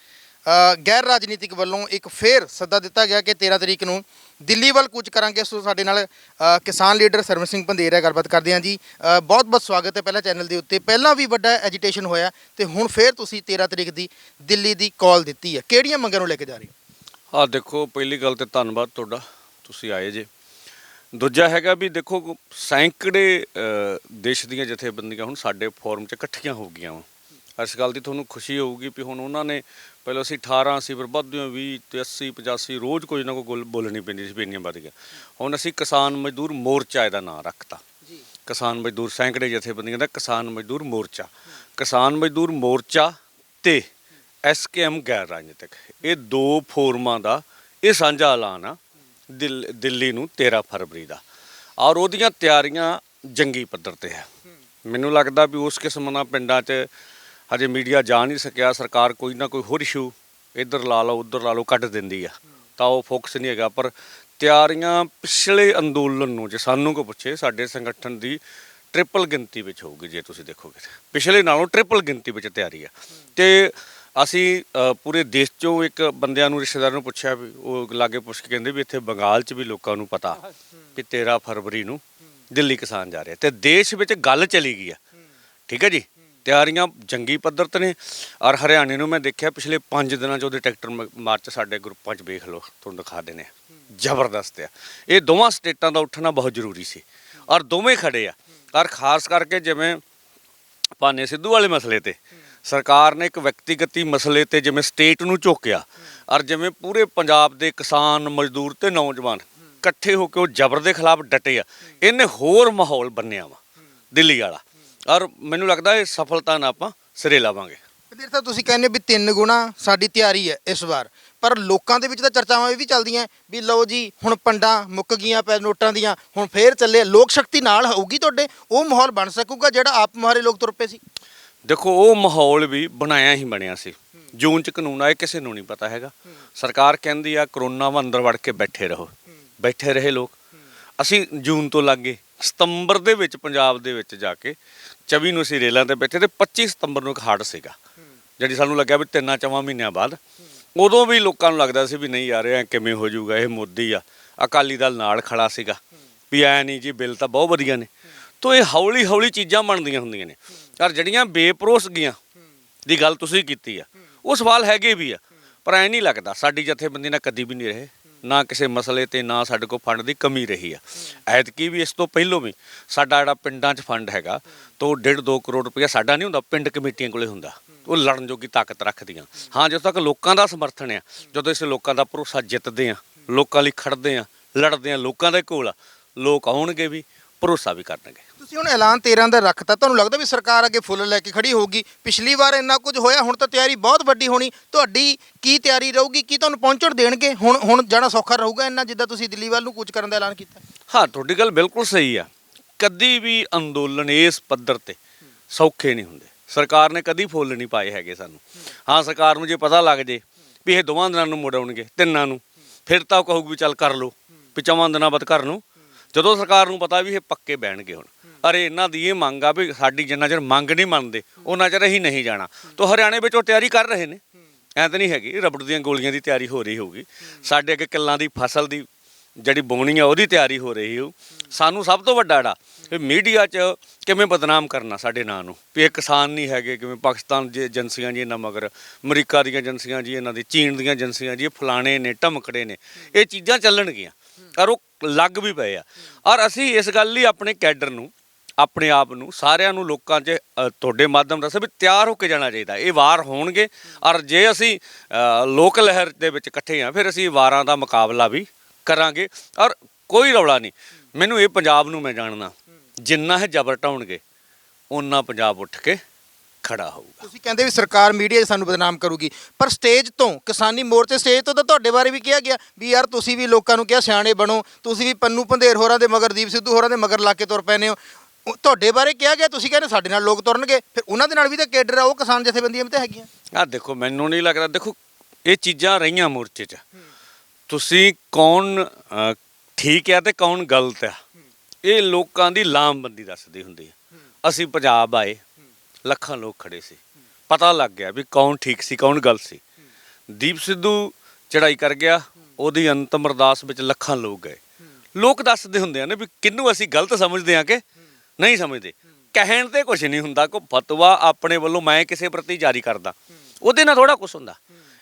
ਗੈਰ ਰਾਜਨੀਤਿਕ ਵੱਲੋਂ ਇੱਕ ਫੇਰ ਸੱਦਾ ਦਿੱਤਾ ਗਿਆ ਕਿ 13 ਤਰੀਕ ਨੂੰ ਦਿੱਲੀ ਵੱਲ ਕੁਝ ਕਰਾਂਗੇ ਸੋ ਸਾਡੇ ਨਾਲ ਅ, ਕਿਸਾਨ ਲੀਡਰ ਸਰਵਨ ਸਿੰਘ ਪੰਧੇਰ ਹੈ ਗੱਲਬਾਤ ਕਰਦੇ ਹਾਂ ਜੀ। ਬਹੁਤ ਬਹੁਤ ਸਵਾਗਤ ਹੈ ਪਹਿਲਾਂ ਚੈਨਲ ਦੇ ਉੱਤੇ। ਪਹਿਲਾਂ ਵੀ ਵੱਡਾ ਐਜੀਟੇਸ਼ਨ ਹੋਇਆ ਤੇ ਹੁਣ ਫੇਰ ਤੁਸੀਂ 13 ਤਰੀਕ ਦੀ ਦਿੱਲੀ ਦੀ ਕਾਲ ਦਿੱਤੀ ਹੈ। ਕਿਹੜੀਆਂ ਮੰਗਾਂ ਨੂੰ ਲੈ ਕੇ ਜਾ ਰਹੇ ਹੋ? ਆ ਦੇਖੋ ਪਹਿਲੀ ਗੱਲ ਤੇ ਧੰਨਵਾਦ ਤੁਹਾਡਾ। ਤੁਸੀਂ ਆਏ ਜੇ। ਦੂਜਾ ਹੈਗਾ ਵੀ ਦੇਖੋ ਸੈਂਕੜੇ ਅ, ਦੇਸ਼ ਦੀਆਂ ਜਥੇਬੰਦੀਆਂ ਹੁਣ ਸਾਡੇ ਫੋਰਮ 'ਚ ਇਕੱਠੀਆਂ ਹੋ ਗਈਆਂ ਵਾ। ਇਸ ਗੱਲ ਦੀ ਤੁਹਾਨੂੰ ਖੁਸ਼ੀ ਹੋਊਗੀ ਵੀ ਹੁਣ ਉਹਨਾਂ ਨੇ ਪਹਿਲਾਂ ਅਸੀਂ 18 ਸੀ ਫਿਰ ਵੱਧਦੇ 20 ਤੇ 80 85 ਰੋਜ਼ ਕੋਈ ਨਾ ਕੋਈ ਗੱਲ ਬੋਲਣੀ ਪੈਂਦੀ ਸੀ ਵੀ ਇੰਨੀਆਂ ਵੱਧ ਗਿਆ ਹੁਣ ਅਸੀਂ ਕਿਸਾਨ ਮਜ਼ਦੂਰ ਮੋਰਚਾ ਇਹਦਾ ਨਾਂ ਰੱਖਤਾ। ਜੀ। ਕਿਸਾਨ ਮਜ਼ਦੂਰ ਸੈਂਕੜੇ ਜਥੇਬੰਦੀਆਂ ਦਾ ਕਿਸਾਨ ਮਜ਼ਦੂਰ ਮੋਰਚਾ। ਕਿਸਾਨ ਮਜ਼ਦੂਰ ਮੋਰਚਾ ਤੇ ਐਸਕੇਐਮ ਗੈਰ ਰਾਜਨੀਤਿਕ। ਇਹ ਦੋ ਫੋਰਮਾਂ ਦਾ ਇਹ ਸਾਂਝਾ ਐਲਾਨ ਆ ਦਿੱਲ- ਦਿੱਲੀ ਨੂੰ 13 ਫਰਵਰੀ ਦਾ। ਔਰ ਉਹਦੀਆਂ ਤਿਆਰੀਆਂ ਜੰਗੀ ਪੱਧਰ ਤੇ ਹੈ। ਮੈਨੂੰ ਲੱਗਦਾ ਵੀ ਉਸ ਕਿਸਮ ਨਾਲ ਪਿੰਡਾਂ 'ਚ ਹਜੇ ਮੀਡੀਆ ਜਾ ਨਹੀਂ ਸਕਿਆ, ਸਰਕਾਰ ਕੋਈ ਨਾ ਕੋਈ ਹੋਰ ਇਸ਼ੂ ਇੱਧਰ ਲਾ ਲਓ, ਉੱਧਰ ਲਾ ਲਓ, ਕੱਢ ਦਿੰਦੀ ਆ। ਤਾਂ ਉਹ ਫੋਕਸ ਨਹੀਂ ਹੈਗਾ, ਪਰ ਤਿਆਰੀਆਂ ਪਿਛਲੇ ਅੰਦੋਲਨ ਨੂੰ, ਜੇ ਸਾਨੂੰ ਕੋ ਪੁੱਛੇ, ਸਾਡੇ ਸੰਗਠਨ ਦੀ ਟ੍ਰਿਪਲ ਗਿਣਤੀ ਵਿੱਚ ਹੋਊਗੀ, ਜੇ ਤੁਸੀਂ ਦੇਖੋਗੇ ਤਾਂ। ਪਿਛਲੇ ਨਾਲੋਂ ਟ੍ਰਿਪਲ ਗਿਣਤੀ ਵਿੱਚ ਤਿਆਰੀ ਆ। ਤੇ ਅਸੀਂ ਪੂਰੇ ਦੇਸ਼ ਚੋਂ ਇੱਕ ਬੰਦਿਆਂ ਨੂੰ, ਰਿਸ਼ਤੇਦਾਰ ਨੂੰ ਪੁੱਛਿਆ ਵੀ, ਉਹ ਲਾਗੇ ਪੁੱਛ ਕੇ ਕਹਿੰਦੇ ਵੀ ਇੱਥੇ ਬੰਗਾਲ 'ਚ ਵੀ ਲੋਕਾਂ ਨੂੰ ਪਤਾ ਕਿ 13 ਫਰਵਰੀ ਨੂੰ ਦਿੱਲੀ ਕਿਸਾਨ ਜਾ ਰਿਹਾ। ਤੇ ਦੇਸ਼ ਵਿੱਚ ਗੱਲ ਚਲੀ ਗਈ ਆ। ਠੀਕ ਹੈ ਜੀ? ਤਿਆਰੀਆਂ ਜੰਗੀ ਪੱਧਰ ਤੇ ਨੇ। ਔਰ ਹਰਿਆਣੇ ਨੂੰ ਮੈਂ ਦੇਖਿਆ ਪਿਛਲੇ 5 ਦਿਨਾਂ 'ਚ ਉਹਦੇ ਟਰੈਕਟਰ ਮ- ਮਾਰਚ ਸਾਡੇ ਗਰੁੱਪਾਂ 'ਚ ਵੇਖ ਲਓ, ਤੁਹਾਨੂੰ ਦਿਖਾ ਦੇਣੇ ਆ। ਜ਼ਬਰਦਸਤ ਆ। ਇਹ ਦੋਵਾਂ ਸਟੇਟਾਂ ਦਾ ਉੱਠਣਾ ਬਹੁਤ ਜ਼ਰੂਰੀ ਸੀ। ਔਰ ਦੋਵੇਂ ਖੜੇ ਆ। ਔਰ ਖਾਸ ਕਰਕੇ ਜਿਵੇਂ ਭਾਨੇ ਸਿੱਧੂ ਵਾਲੇ ਮਸਲੇ ਤੇ, ਸਰਕਾਰ ਨੇ ਇੱਕ ਵਿਅਕਤੀਗਤੀ ਮਸਲੇ ਤੇ ਜਿਵੇਂ ਸਟੇਟ ਨੂੰ ਝੋਕਿਆ, ਔਰ ਜਿਵੇਂ ਪੂਰੇ ਪੰਜਾਬ ਦੇ ਕਿਸਾਨ, ਮਜ਼ਦੂਰ ਤੇ ਨੌਜਵਾਨ ਇਕੱਠੇ ਹੋ ਕੇ ਉਹ ਜ਼ਬਰ ਦੇ ਖਿਲਾਫ ਡਟੇ ਆ। ਇਹਨੇ ਹੋਰ ਮਾਹੌਲ ਬੰਨਿਆ ਵਾ, ਦਿੱਲੀ ਵਾਲਾ। ਔਰ ਮੈਨੂੰ ਲੱਗਦਾ ਇਹ ਸਫਲਤਾ ਨਾਲ ਆਪਾਂ ਸਿਰੇ ਲਾਵਾਂਗੇ। ਫਿਰ ਤਾਂ ਤੁਸੀਂ ਕਹਿੰਦੇ ਵੀ ਤਿੰਨ ਗੁਣਾ ਸਾਡੀ ਤਿਆਰੀ ਹੈ ਇਸ ਵਾਰ। ਪਰ ਲੋਕਾਂ ਦੇ ਵਿੱਚ ਤਾਂ ਚਰਚਾਵਾਂ ਇਹ ਵੀ ਚੱਲਦੀਆਂ ਵੀ ਲਓ ਜੀ ਹੁਣ ਪੰਡਾਂ ਮੁੱਕ ਗਈਆਂ ਪੈ ਨੋਟਾਂ ਦੀਆਂ ਹੁਣ ਫੇਰ ਚੱਲੇ ਲੋਕ ਸ਼ਕਤੀ ਨਾਲ ਹੋਊਗੀ ਤੁਹਾਡੇ? ਉਹ ਮਾਹੌਲ ਬਣ ਸਕੂਗਾ ਜਿਹੜਾ ਆਪ ਮੁਹਾਰੇ ਲੋਕ ਤੁਰ ਪਏ ਸੀ। ਦੇਖੋ ਉਹ ਮਾਹੌਲ ਵੀ ਬਣਾਇਆ ਹੀ ਬਣਿਆ ਸੀ। ਜੂਨ ਚ ਕਾਨੂੰਨ ਆਏ ਕਿਸੇ ਨੂੰ ਨਹੀਂ ਪਤਾ ਹੈਗਾ। ਸਰਕਾਰ ਕਹਿੰਦੀ ਆ ਕਰੋਨਾ ਵਾ ਅੰਦਰ ਵੜ ਕੇ ਬੈਠੇ ਰਹੋ। ਬੈਠੇ ਰਹੇ ਲੋਕ। ਅਸੀਂ ਜੂਨ ਤੋਂ ਲੱਗੇ ਸਤੰਬਰ ਦੇ ਵਿੱਚ ਪੰਜਾਬ ਦੇ ਵਿੱਚ ਜਾ ਕੇ 24 ਨੂੰ ਅਸੀਂ ਰੇਲਾਂ ਤੇ ਬੈਠੇ ਤੇ 25 ਸਤੰਬਰ ਨੂੰ ਇੱਕ ਹੜ੍ਹ ਸੀਗਾ। ਜਿਹੜੀ ਸਾਨੂੰ ਲੱਗਿਆ ਵੀ ਤਿੰਨਾਂ ਚਵਾਂ ਮਹੀਨਿਆਂ ਬਾਅਦ। ਉਦੋਂ ਵੀ ਲੋਕਾਂ ਨੂੰ ਲੱਗਦਾ ਸੀ ਵੀ ਨਹੀਂ ਯਾਰ, ਇਹ ਕਿਵੇਂ ਹੋ ਜਾਊਗਾ, ਇਹ ਮੋਦੀ ਆ। ਅਕਾਲੀ ਦਲ ਨਾਲ ਖੜਾ ਸੀਗਾ। ਵੀ ਐ ਨਹੀਂ ਜੀ, ਬਿੱਲ ਤਾਂ ਬਹੁਤ ਵਧੀਆ ਨੇ। ਤੋ ਇਹ ਹੌਲੀ ਹੌਲੀ ਚੀਜ਼ਾਂ ਬਣਦੀਆਂ ਹੁੰਦੀਆਂ ਨੇ। ਪਰ ਜਿਹੜੀਆਂ ਬੇਪਰੋਸ ਗਈਆਂ ਦੀ ਗੱਲ ਤੁਸੀਂ ਕੀਤੀ ਆ, ਉਹ ਸਵਾਲ ਹੈਗੇ ਵੀ ਆ। ਪਰ ਐ ਨਹੀਂ ਲੱਗਦਾ, ਸਾਡੀ ਜਥੇਬੰਦੀ ਨਾਲ ਕਦੀ ਵੀ ਨਹੀਂ ਰਹੇ। ਨਾ ਕਿਸੇ ਮਸਲੇ ਤੇ ਨਾ ਸਾਡੇ ਕੋਲ ਫੰਡ ਦੀ ਕਮੀ ਰਹੀ ਆ। ਐਤਕੀ ਵੀ ਇਸ ਤੋਂ ਪਹਿਲੋਂ ਵੀ ਸਾਡਾ ਜਿਹੜਾ ਪਿੰਡਾਂ 'ਚ ਫੰਡ ਹੈਗਾ ਤੋਂ 1.5 2 ਕਰੋੜ ਰੁਪਇਆ ਸਾਡਾ ਨਹੀਂ ਹੁੰਦਾ ਪਿੰਡ ਕਮੇਟੀਆਂ ਕੋਲੇ ਹੁੰਦਾ। ਉਹ ਲੜਨ ਜੋਗੀ ਤਾਕਤ ਰੱਖਦੀਆਂ। ਹਾਂ ਜਦੋਂ ਤੱਕ ਲੋਕਾਂ ਦਾ ਸਮਰਥਨ ਆ ਜਦੋਂ ਅਸੀਂ ਲੋਕਾਂ ਦਾ ਭਰੋਸਾ ਜਿੱਤਦੇ ਆ ਲੋਕਾਂ ਲਈ ਖੜਦੇ ਆ ਲੜਦੇ ਆ ਲੋਕਾਂ ਦੇ ਕੋਲ ਆ, ਲੋਕ ਆਉਣਗੇ ਵੀ ਭਰੋਸਾ ਵੀ ਕਰਨਗੇ। ਤੁਸੀਂ ਹੁਣ ਐਲਾਨ 13 ਦਾ ਰੱਖਤਾ, ਤੁਹਾਨੂੰ ਲੱਗਦਾ ਵੀ ਸਰਕਾਰ ਅੱਗੇ ਫੁੱਲ ਲੈ ਕੇ ਖੜੀ ਹੋਊਗੀ? ਪਿਛਲੀ ਵਾਰ ਇੰਨਾ ਕੁਝ ਹੋਇਆ, ਹੁਣ ਤਾਂ ਤਿਆਰੀ ਬਹੁਤ ਵੱਡੀ ਹੋਣੀ। ਤੁਹਾਡੀ ਕੀ ਤਿਆਰੀ ਰਹੂਗੀ? ਕੀ ਤੁਹਾਨੂੰ ਪਹੁੰਚਣ ਦੇਣਗੇ? ਹੁਣ ਹੁਣ ਜਾਣਾ ਸੌਖਾ ਰਹੂਗਾ ਇੰਨਾ, ਜਿੱਦਾਂ ਤੁਸੀਂ ਦਿੱਲੀ ਵੱਲ ਨੂੰ ਕੂਚ ਕਰਨ ਦਾ ਐਲਾਨ ਕੀਤਾ? ਹਾਂ, ਤੁਹਾਡੀ ਗੱਲ ਬਿਲਕੁਲ ਸਹੀ ਆ। ਕਦੀ ਵੀ ਅੰਦੋਲਨ ਇਸ ਪੱਧਰ ਤੇ ਸੌਖੇ ਨਹੀਂ ਹੁੰਦੇ। ਸਰਕਾਰ ਨੇ ਕਦੀ ਫੁੱਲ ਨਹੀਂ ਪਾਏ ਹੈਗੇ ਸਾਨੂੰ। ਹਾਂ, ਸਰਕਾਰ ਨੂੰ ਜੇ ਪਤਾ ਲੱਗ ਜੇ ਵੀ ਇਹ ਦੋਵਾਂ ਦਿਨਾਂ ਨੂੰ ਮੁੜ ਆਉਣਗੇ ਤਿੰਨਾਂ ਨੂੰ, ਫਿਰ ਤਾਂ ਉਹ ਕਹੂਗੀ ਵੀ ਚੱਲ ਕਰ ਲਓ। ਵੀ ਚਵਾਂ ਦਿਨਾਂ ਬਾਅਦ ਕਰ ਨੂੰ ਜਦੋਂ ਸਰਕਾਰ ਨੂੰ ਪਤਾ ਵੀ ਇਹ ਪੱਕੇ ਬਹਿਣਗੇ ਹੁਣ ਅਰੇ ਇਹਨਾਂ ਦੀ ਇਹ ਮੰਗ ਆ ਵੀ ਸਾਡੀ ਜਿੰਨਾ ਚਿਰ ਮੰਗ ਨਹੀਂ ਮੰਨਦੇ ਉਹਨਾਂ ਚਿਰ ਅਸੀਂ ਨਹੀਂ ਜਾਣਾ। ਤਾਂ ਹਰਿਆਣੇ ਵਿੱਚ ਉਹ ਤਿਆਰੀ ਕਰ ਰਹੇ ਨੇ। ਐਂ ਤਾਂ ਨਹੀਂ ਹੈਗੀ ਰਬੜ ਦੀਆਂ ਗੋਲੀਆਂ ਦੀ ਤਿਆਰੀ ਹੋ ਰਹੀ ਹੋਊਗੀ। ਸਾਡੇ ਅੱਗੇ ਕਿੱਲਾਂ ਦੀ ਫਸਲ ਦੀ ਜਿਹੜੀ ਬੋਣੀ ਆ ਉਹਦੀ ਤਿਆਰੀ ਹੋ ਰਹੀ ਹੋ। ਸਾਨੂੰ ਸਭ ਤੋਂ ਵੱਡਾ ੜਾ ਮੀਡੀਆ 'ਚ ਕਿਵੇਂ ਬਦਨਾਮ ਕਰਨਾ ਸਾਡੇ ਨਾਂ ਨੂੰ? ਵੀ ਇਹ ਕਿਸਾਨ ਨਹੀਂ ਹੈਗੇ ਕਿਵੇਂ ਪਾਕਿਸਤਾਨ ਦੀ ਏਜੰਸੀਆਂ ਜੀ ਇਹਨਾਂ ਮਗਰ ਅਮਰੀਕਾ ਦੀਆਂ ਏਜੰਸੀਆਂ ਜੀ ਇਹਨਾਂ ਦੀ ਚੀਨ ਦੀਆਂ ਏਜੰਸੀਆਂ ਜੀ ਫਲਾਣੇ ਨੇ ਢਮਕੜੇ ਨੇ। ਇਹ ਚੀਜ਼ਾਂ ਚੱਲਣਗੀਆਂ। ਔਰ ਉਹ ਲੱਗ ਵੀ ਪਏ ਆ। ਔਰ ਅਸੀਂ ਇਸ ਗੱਲ ਲਈ ਆਪਣੇ ਕੈਡਰ ਨੂੰ, ਆਪਣੇ ਆਪ ਨੂੰ, ਸਾਰਿਆਂ ਨੂੰ ਲੋਕਾਂ 'ਚ ਤੁਹਾਡੇ ਮਾਧਿਅਮ ਦੱਸੇ ਵੀ ਤਿਆਰ ਹੋ ਕੇ ਜਾਣਾ ਚਾਹੀਦਾ। ਇਹ ਵਾਰ ਹੋਣਗੇ ਔਰ ਜੇ ਅਸੀਂ ਲੋਕ ਲਹਿਰ ਦੇ ਵਿੱਚ ਇਕੱਠੇ ਆ, ਫਿਰ ਅਸੀਂ ਵਾਰਾਂ ਦਾ ਮੁਕਾਬਲਾ ਵੀ ਕਰਾਂਗੇ। ਔਰ ਕੋਈ ਰੌਲਾ ਨਹੀਂ। ਮੈਨੂੰ ਇਹ ਪੰਜਾਬ ਨੂੰ ਮੈਂ ਜਾਣਨਾ ਜਿੰਨਾ ਇਹ ਜ਼ਬਰ ਢਾਉਣਗੇ ਉਹਨਾਂ ਪੰਜਾਬ ਉੱਠ ਕੇ ਖੜਾ ਹੋਊਗਾ। ਤੁਸੀਂ ਕਹਿੰਦੇ ਵੀ ਸਰਕਾਰ ਮੀਡੀਆ ਸਾਨੂੰ ਬਦਨਾਮ ਕਰੂਗੀ ਪਰ ਸਟੇਜ ਤੋਂ ਕਿਸਾਨੀ ਮੋਰਚੇ ਸਟੇਜ ਤੋਂ ਤਾਂ ਤੁਹਾਡੇ ਬਾਰੇ ਵੀ ਕਿਹਾ ਗਿਆ ਵੀ ਯਾਰ ਤੁਸੀਂ ਵੀ ਲੋਕਾਂ ਨੂੰ ਕਿਹਾ ਸਿਆਣੇ ਬਣੋ ਤੁਸੀਂ ਵੀ ਪੰਨੂ ਪੰਧੇਰ ਹੋਰਾਂ ਦੇ ਮਗਰ ਦੀਪ ਸਿੱਧੂ ਹੋਰਾਂ ਦੇ ਮਗਰ ਲਾ ਕੇ ਤੁਰ ਪੈਨੇ ਹੋ। ਉਹ ਤੁਹਾਡੇ ਬਾਰੇ ਕਿਹਾ ਗਿਆ ਤੁਸੀਂ ਕਹਿੰਦੇ ਸਾਡੇ ਨਾਲ ਲੋਕ ਤੁਰਨਗੇ ਫਿਰ ਉਹਨਾਂ ਦੇ ਨਾਲ ਵੀ ਤਾਂ ਕੇਡਰ ਆ ਉਹ ਕਿਸਾਨ ਜਥੇਬੰਦੀਆਂ ਵੀ ਤਾਂ ਹੈਗੀਆਂ। ਆ ਦੇਖੋ ਮੈਨੂੰ ਨਹੀਂ ਲੱਗਦਾ ਦੇਖੋ ਇਹ ਚੀਜ਼ਾਂ ਰਹੀਆਂ ਮੋਰਚੇ 'ਚ। ਤੁਸੀਂ ਕੌਣ ਅ, ਠੀਕ ਹੈ ਤੇ ਕੌਣ ਗਲਤ ਆ? ਇਹ ਲੋਕਾਂ ਦੀ ਲਾਮਬੰਦੀ ਦੱਸਦੀ ਹੁੰਦੀ ਹੈ ਅਸੀਂ ਪੰਜਾਬ ਆਏ ਲੱਖਾਂ ਲੋਕ ਖੜੇ ਸੀ। ਪਤਾ ਲੱਗ ਗਿਆ ਵੀ ਕੌਣ ਠੀਕ ਸੀ ਕੌਣ ਗਲਤ ਸੀ। ਦੀਪ ਸਿੱਧੂ ਚੜਾਈ ਕਰ ਗਿਆ ਉਹਦੀ ਅੰਤਮ ਅਰਦਾਸ ਵਿੱਚ ਲੱਖਾਂ ਲੋਕ ਗਏ। ਲੋਕ ਦੱਸਦੇ ਹੁੰਦੇ ਆ ਨੇ ਵੀ ਕਿਹਨੂੰ ਅਸੀਂ ਗਲਤ ਸਮਝਦੇ ਆ ਕਿ ਨਹੀਂ ਸਮਝਦੇ। ਕਹਿਣ ਤੇ ਕੁਝ ਨਹੀਂ ਹੁੰਦਾ ਕੋ ਫਤਵਾ ਆਪਣੇ ਵੱਲੋਂ ਮੈਂ ਕਿਸੇ ਪ੍ਰਤੀ ਜਾਰੀ ਕਰਦਾ। ਉਹਦੇ ਨਾਲ ਥੋੜਾ ਕੁਝ ਹੁੰਦਾ।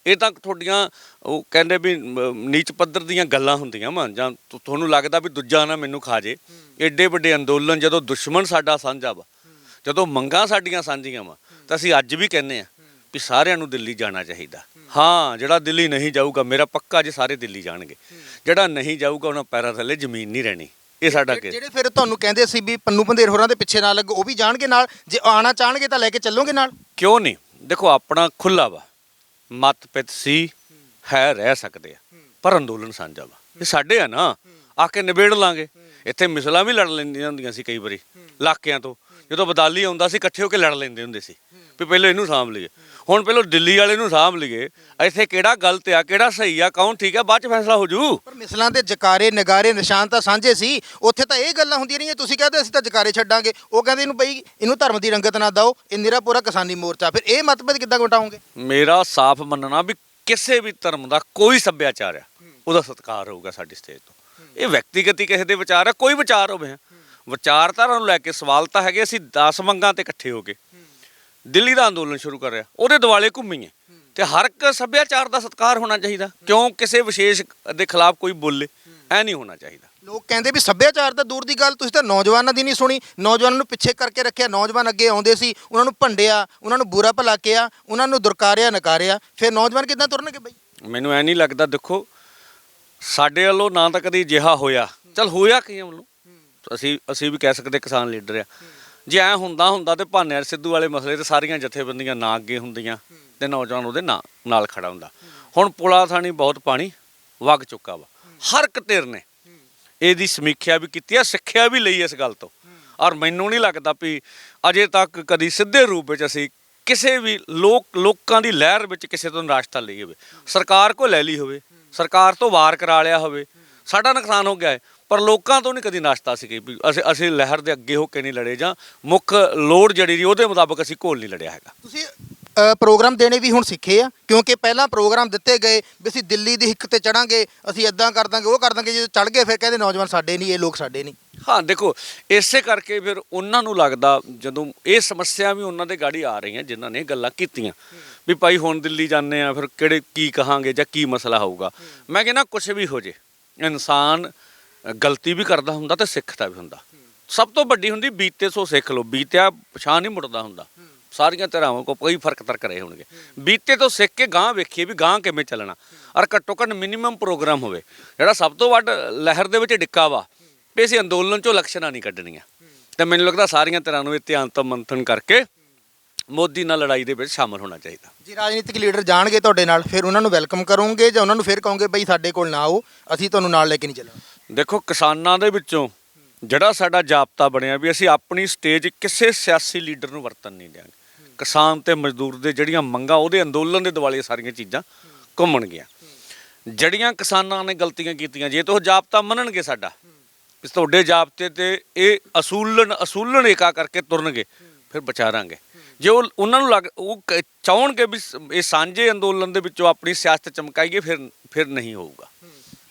ਇਹ ਤਾਂ ਤੁਹਾਡੀਆਂ ਉਹ ਕਹਿੰਦੇ ਵੀ ਮ, ਨੀਚ ਪੱਧਰ ਦੀਆਂ ਗੱਲਾਂ ਹੁੰਦੀਆਂ ਵਾ ਜਾਂ ਤੁਹਾਨੂੰ ਲੱਗਦਾ ਵੀ ਦੂਜਾ ਨਾ ਮੈਨੂੰ ਖਾ ਜੇ। ਏਡੇ ਵੱਡੇ ਅੰਦੋਲਨ ਜਦੋਂ ਦੁਸ਼ਮਣ ਸਾਡਾ ਸਾਂਝਾ ਵਾ ਜਦੋਂ ਮੰਗਾਂ ਸਾਡੀਆਂ ਸਾਂਝੀਆਂ ਵਾ ਤਾਂ ਅਸੀਂ ਅੱਜ ਵੀ ਕਹਿੰਦੇ ਆ ਵੀ ਸਾਰਿਆਂ ਨੂੰ ਦਿੱਲੀ ਜਾਣਾ ਚਾਹੀਦਾ। ਹਾਂ ਜਿਹੜਾ ਦਿੱਲੀ ਨਹੀਂ ਜਾਊਗਾ ਮੇਰਾ ਪੱਕਾ ਜੇ ਸਾਰੇ ਦਿੱਲੀ ਜਾਣਗੇ। ਜਿਹੜਾ ਨਹੀਂ ਜਾਊਗਾ ਉਹਨਾਂ ਪੈਰਾਂ ਥੱਲੇ ਜ਼ਮੀਨ ਨਹੀਂ ਰਹਿਣੀ। ਇਹ ਸਾਡਾ ਕੇਸ। ਜਿਹੜੇ ਫਿਰ ਤੁਹਾਨੂੰ ਕਹਿੰਦੇ ਸੀ ਵੀ ਪੰਨੂ ਪੰਧੇਰ ਹੋਰਾਂ ਦੇ ਪਿੱਛੇ ਨਾ ਲੱਗੋ ਉਹ ਵੀ ਜਾਣਗੇ ਨਾਲ? ਜੇ ਆਣਾ ਚਾਹਣਗੇ ਤਾਂ ਲੈ ਕੇ ਚੱਲੋਗੇ ਨਾਲ? ਕਿਉਂ ਨਹੀਂ? ਦੇਖੋ ਆਪਣਾ ਖੁੱਲਾ ਵਾ। ਮਤਪਿਤ ਸੀ ਹੈ ਰਹਿ ਸਕਦੇ ਆ। ਪਰ ਅੰਦੋਲਨ ਸਾਂਝਾ ਵਾ। ਇਹ ਸਾਡੇ ਆ ਨਾ। ਆ ਕੇ ਨਿਬੇੜ ਲਾਂਗੇ। ਇੱਥੇ ਮਿਸਲਾਂ ਵੀ ਲੜ ਲੈਂਦੀਆਂ ਹੁੰਦੀਆਂ ਸੀ ਕਈ ਵਾਰੀ ਇਲਾਕਿਆਂ ਤੋਂ। ਜਦੋਂ ਬਦਾਲੀ ਆਉਂਦਾ ਸੀ ਇਕੱਠੇ ਹੋ ਕੇ ਲੜ ਲੈਂਦੇ ਹੁੰਦੇ ਸੀ ਵੀ ਪਹਿਲਾਂ ਇਹਨੂੰ ਸਾਂਭ ਲਈਏ। ਹੁਣ ਪਹਿਲਾਂ ਦਿੱਲੀ ਵਾਲੇ ਨੂੰ ਸਾਂਭ ਲਈਏ ਇੱਥੇ ਕਿਹੜਾ ਗਲਤ ਆ ਕਿਹੜਾ ਸਹੀ ਆ ਕੌਣ ਠੀਕ ਆ ਬਾਅਦ ਚ ਫੈਸਲਾ ਹੋ ਜੂ। ਪਰ ਮਿਸਲਾਂ ਦੇ ਜਕਾਰੇ ਨਗਾਰੇ ਨਿਸ਼ਾਨ ਤਾਂ ਸਾਂਝੇ ਸੀ ਉੱਥੇ ਤਾਂ ਇਹ ਗੱਲਾਂ ਹੁੰਦੀਆਂ ਰਹੀਆਂ ਤੁਸੀਂ ਕਹਿੰਦੇ ਅਸੀਂ ਤਾਂ ਜਕਾਰੇ ਛੱਡਾਂਗੇ। ਉਹ ਕਹਿੰਦੇ ਇਹਨੂੰ ਬਈ ਇਹਨੂੰ ਧਰਮ ਦੀ ਰੰਗਤ ਨਾ ਦਿਓ ਇਹ ਨਿਰਾ ਪੂਰਾ ਕਿਸਾਨੀ ਮੋਰਚਾ ਫਿਰ ਇਹ ਮਤਭੇਦ ਕਿੱਦਾਂ ਘਟਾਓਗੇ? ਮੇਰਾ ਸਾਫ਼ ਮੰਨਣਾ ਵੀ ਕਿਸੇ ਵੀ ਧਰਮ ਦਾ ਕੋਈ ਸੱਭਿਆਚਾਰ ਆ ਉਹਦਾ ਸਤਿਕਾਰ ਹੋਊਗਾ ਸਾਡੀ ਸਟੇਜ ਤੋਂ। ਇਹ ਵਿਅਕਤੀਗਤ ਹੀ ਕਿਸੇ ਦੇ ਵਿਚਾਰ ਆ ਕੋਈ ਵਿਚਾਰ ਹੋਵੇ। ਵਿਚਾਰਧਾਰਾ ਨੂੰ ਲੈ ਕੇ ਸਵਾਲ ਤਾਂ ਹੈਗੇ ਅਸੀਂ 10 ਮੰਗਾਂ ਤੇ ਇਕੱਠੇ ਹੋ ਕੇ। ਦਿੱਲੀ ਦਾ ਅੰਦੋਲਨ ਸ਼ੁਰੂ ਕਰਿਆ ਉਹਦੇ ਦਿਵਾਲੇ ਘੁੰਮੀਏ ਤੇ ਹਰ ਇੱਕ ਸੱਭਿਆਚਾਰ ਦਾ ਸਤਿਕਾਰ ਹੋਣਾ ਚਾਹੀਦਾ ਕਿਉਂ ਕਿਸੇ ਵਿਸ਼ੇਸ਼ ਦੇ ਖਿਲਾਫ ਕੋਈ ਬੋਲੇ ਐ ਨਹੀਂ ਹੋਣਾ ਚਾਹੀਦਾ। ਲੋਕ ਕਹਿੰਦੇ ਵੀ ਸੱਭਿਆਚਾਰ ਤਾਂ ਦੂਰ ਦੀ ਗੱਲ ਤੁਸੀਂ ਤਾਂ ਨੌਜਵਾਨਾਂ ਦੀ ਨਹੀਂ ਸੁਣੀ। ਨੌਜਵਾਨਾਂ ਨੂੰ ਪਿੱਛੇ ਕਰਕੇ ਰੱਖਿਆ ਨੌਜਵਾਨ ਅੱਗੇ ਆਉਂਦੇ ਸੀ ਉਹਨਾਂ ਨੂੰ ਭੰਡਿਆ ਉਹਨਾਂ ਨੂੰ ਬੁਰਾ ਭਲਾ ਕਿਹਾ ਉਹਨਾਂ ਨੂੰ ਦੁਰਕਾਰਿਆ ਨਕਾਰਿਆ। ਫਿਰ ਨੌਜਵਾਨ ਕਿੱਦਾਂ ਤੁਰਨਗੇ ਬਈ? ਮੈਨੂੰ ਐ ਨਹੀਂ ਲੱਗਦਾ ਦੇਖੋ ਸਾਡੇ ਵੱਲੋਂ ਨਾ ਤਾਂ ਕਦੀ ਜਿਹਾ ਹੋਇਆ। ਚਲ ਹੋਇਆ ਕਈਆਂ ਵੱਲੋਂ ਅਸੀਂ ਅਸੀਂ ਵੀ ਕਹਿ ਸਕਦੇ ਕਿਸਾਨ ਲੀਡਰ ਆ। ਜੇ ਐ ਹੁੰਦਾ ਹੁੰਦਾ ਤੇ ਭਾਨਿਆਰ ਸਿੱਧੂ ਵਾਲੇ ਮਸਲੇ ਤੇ ਸਾਰੀਆਂ ਜਥੇਬੰਦੀਆਂ ਨਾ ਅੱਗੇ ਹੁੰਦੀਆਂ ਤੇ ਨੌਜਵਾਨ ਉਹਦੇ ਨਾਲ ਨਾਲ ਖੜਾ ਹੁੰਦਾ। ਹੁਣ ਪੁਲਾ ਥਾਣੀ ਬਹੁਤ ਪਾਣੀ ਵਗ ਚੁੱਕਾ ਵਾ। ਹਰ ਇੱਕ ਧਿਰ ਨੇ ਇਹਦੀ ਸਮੀਖਿਆ ਵੀ ਕੀਤੀ ਆ, ਸਿੱਖਿਆ ਵੀ ਲਈ ਇਸ ਗੱਲ ਤੋਂ। ਔਰ ਮੈਨੂੰ ਨਹੀਂ ਲੱਗਦਾ ਵੀ ਅਜੇ ਤੱਕ ਕਦੀ ਸਿੱਧੇ ਰੂਪ ਵਿੱਚ ਅਸੀਂ ਕਿਸੇ ਵੀ ਲੋਕ, ਲੋਕਾਂ ਦੀ ਲਹਿਰ ਵਿੱਚ ਕਿਸੇ ਤੋਂ ਨਿਰਾਸ਼ਤਾ ਲਈ ਹੋਵੇ। ਸਰਕਾਰ ਕੋ ਲੈ ਲਈ ਹੋਵੇ, ਸਰਕਾਰ ਤੋਂ ਵਾਰ ਕਰਾ ਲਿਆ ਹੋਵੇ। ਸਾਡਾ ਨੁਕਸਾਨ ਹੋ ਗਿਆ ਹੈ। ਪਰ ਲੋਕਾਂ ਤੋਂ ਨਹੀਂ ਕਦੀ ਨਾਸ਼ਤਾ ਸੀ ਵੀ ਅਸੀਂ ਅਸੀਂ ਲਹਿਰ ਦੇ ਅੱਗੇ ਹੋ ਕੇ ਨਹੀਂ ਲੜੇ ਜਾਂ ਮੁੱਖ ਲੋੜ ਜਿਹੜੀ ਸੀ ਉਹਦੇ ਮੁਤਾਬਕ ਅਸੀਂ ਘੋਲ ਨਹੀਂ ਲੜਿਆ ਹੈਗਾ। ਤੁਸੀਂ ਅ, ਪ੍ਰੋਗਰਾਮ ਦੇਣੇ ਵੀ ਹੁਣ ਸਿੱਖੇ ਆ ਕਿਉਂਕਿ ਪਹਿਲਾਂ ਪ੍ਰੋਗਰਾਮ ਦਿੱਤੇ ਗਏ ਵੀ ਅਸੀਂ ਦਿੱਲੀ ਦੀ ਹਿੱਕ ਤੇ ਚੜਾਂਗੇ ਅਸੀਂ ਇਦਾਂ ਕਰ ਦਾਂਗੇ ਉਹ ਕਰ ਦਾਂਗੇ ਜੇ ਚੜ ਗਏ ਫਿਰ ਕਹਿੰਦੇ ਨੌਜਵਾਨ ਸਾਡੇ ਨਹੀਂ ਇਹ ਲੋਕ ਸਾਡੇ ਨਹੀਂ। ਹਾਂ ਦੇਖੋ ਇਸੇ ਕਰਕੇ ਫਿਰ ਉਹਨਾਂ ਨੂੰ ਲੱਗਦਾ ਜਦੋਂ ਇਹ ਸਮੱਸਿਆ ਵੀ ਉਹਨਾਂ ਦੇ ਗਾੜੀ ਆ ਰਹੀਆਂ ਜਿਨ੍ਹਾਂ ਨੇ ਇਹ ਗੱਲਾਂ ਕੀਤੀਆਂ ਵੀ ਭਾਈ ਹੁਣ ਦਿੱਲੀ ਜਾਂਦੇ ਆ ਫਿਰ ਕਿਹੜੇ ਕੀ ਕਹਾਂਗੇ ਜਾਂ ਕੀ ਮਸਲਾ ਹੋਊਗਾ। ਮੈਂ ਕਹਿੰਦਾ ਕੁਝ ਵੀ ਹੋ ਜੇ ਇਨਸਾਨ ਗਲਤੀ ਵੀ ਕਰਦਾ ਹੁੰਦਾ ਤੇ ਸਿੱਖਦਾ ਵੀ ਹੁੰਦਾ। ਸਭ ਤੋਂ ਵੱਡੀ ਹੁੰਦੀ ਬੀਤੇ ਸੋ ਸਿੱਖ ਲਓ, ਬੀਤਿਆ ਪਛਾਣ ਨਹੀਂ ਮੁੜਦਾ ਹੁੰਦਾ। ਸਾਰੀਆਂ ਧਰਾਵਾਂ ਕੋ ਕੋਈ ਫ਼ਰਕ ਤਰਕ ਰਹੇ ਹੋਣਗੇ। ਬੀਤੇ ਤੋਂ ਸਿੱਖ ਕੇ ਗਾਂ ਵੇਖੀਏ ਵੀ ਗਾਂ ਕਿਵੇਂ ਚੱਲਣਾ ਔਰ ਘੱਟੋ ਘੱਟ ਮਿਨੀਮਮ ਪ੍ਰੋਗਰਾਮ ਹੋਵੇ। ਜਿਹੜਾ ਸਭ ਤੋਂ ਵੱਡ ਲਹਿਰ ਦੇ ਵਿੱਚ ਡਿੱਕਾ ਵਾ, ਵੀ ਅਸੀਂ ਅੰਦੋਲਨ ਚੋਂ ਲਕਸ਼ਣਾਂ ਨਹੀਂ ਕੱਢਣੀਆਂ। ਤੇ ਮੈਨੂੰ ਲੱਗਦਾ ਸਾਰੀਆਂ ਤਰ੍ਹਾਂ ਨੂੰ ਇੱਥੇ ਅੰਤਮ ਤੋਂ ਮੰਥਨ ਕਰਕੇ ਮੋਦੀ ਨਾਲ ਲੜਾਈ ਦੇ ਵਿੱਚ ਸ਼ਾਮਲ ਹੋਣਾ ਚਾਹੀਦਾ। ਜੀ, ਰਾਜਨੀਤਿਕ ਲੀਡਰ ਜਾਣਗੇ ਤੁਹਾਡੇ ਨਾਲ, ਫਿਰ ਉਹਨਾਂ ਨੂੰ ਵੈਲਕਮ ਕਰੋਗੇ ਜਾਂ ਉਹਨਾਂ ਨੂੰ ਫਿਰ ਕਹੋਗੇ, ਬਈ ਸਾਡੇ ਕੋਲ ਨਾ ਆਓ, ਅਸੀਂ ਤੁਹਾਨੂੰ ਨਾਲ ਲੈ ਕੇ ਨਹੀਂ ਚੱਲਾਂਗੇ ਦੇਖੋ, ਕਿਸਾਨਾਂ ਦੇ ਵਿੱਚੋਂ ਜਿਹੜਾ ਸਾਡਾ ਜਾਪਤਾ ਬਣਿਆ ਵੀ ਅਸੀਂ ਆਪਣੀ ਸਟੇਜ ਕਿਸੇ ਸਿਆਸੀ ਲੀਡਰ ਨੂੰ ਵਰਤਣ ਨਹੀਂ ਦਿਆਂਗੇ। ਕਿਸਾਨ ਤੇ ਮਜ਼ਦੂਰ ਦੇ ਜਿਹੜੀਆਂ ਮੰਗਾਂ, ਉਹਦੇ ਅੰਦੋਲਨ ਦੇ ਦਿਵਾਲੇ ਸਾਰੀਆਂ ਚੀਜ਼ਾਂ ਘੁੰਮਣਗੀਆਂ ਜਿਹੜੀਆਂ ਕਿਸਾਨਾਂ ਨੇ ਗਲਤੀਆਂ ਕੀਤੀਆਂ, ਜੇ ਤਾਂ ਉਹ ਜਾਬਤਾ ਮੰਨਣਗੇ ਸਾਡਾ ਇਸ ਤੁਹਾਡੇ ਜਾਪਤੇ ਤੇ ਇਹ ਅਸੂਲਨ ਅਸੂਲਨ ਏਕਾ ਕਰਕੇ ਤੁਰਨਗੇ, ਫਿਰ ਵਿਚਾਰਾਂਗੇ। ਜੇ ਉਹ, ਉਹਨਾਂ ਨੂੰ ਲੱਗ, ਉਹ ਕ- ਚਾਹਣਗੇ ਵੀ ਇਹ ਸਾਂਝੇ ਅੰਦੋਲਨ ਦੇ ਵਿੱਚੋਂ ਆਪਣੀ ਸਿਆਸਤ ਚਮਕਾਈਏ, ਫਿਰ ਫਿਰ ਨਹੀਂ ਹੋਊਗਾ।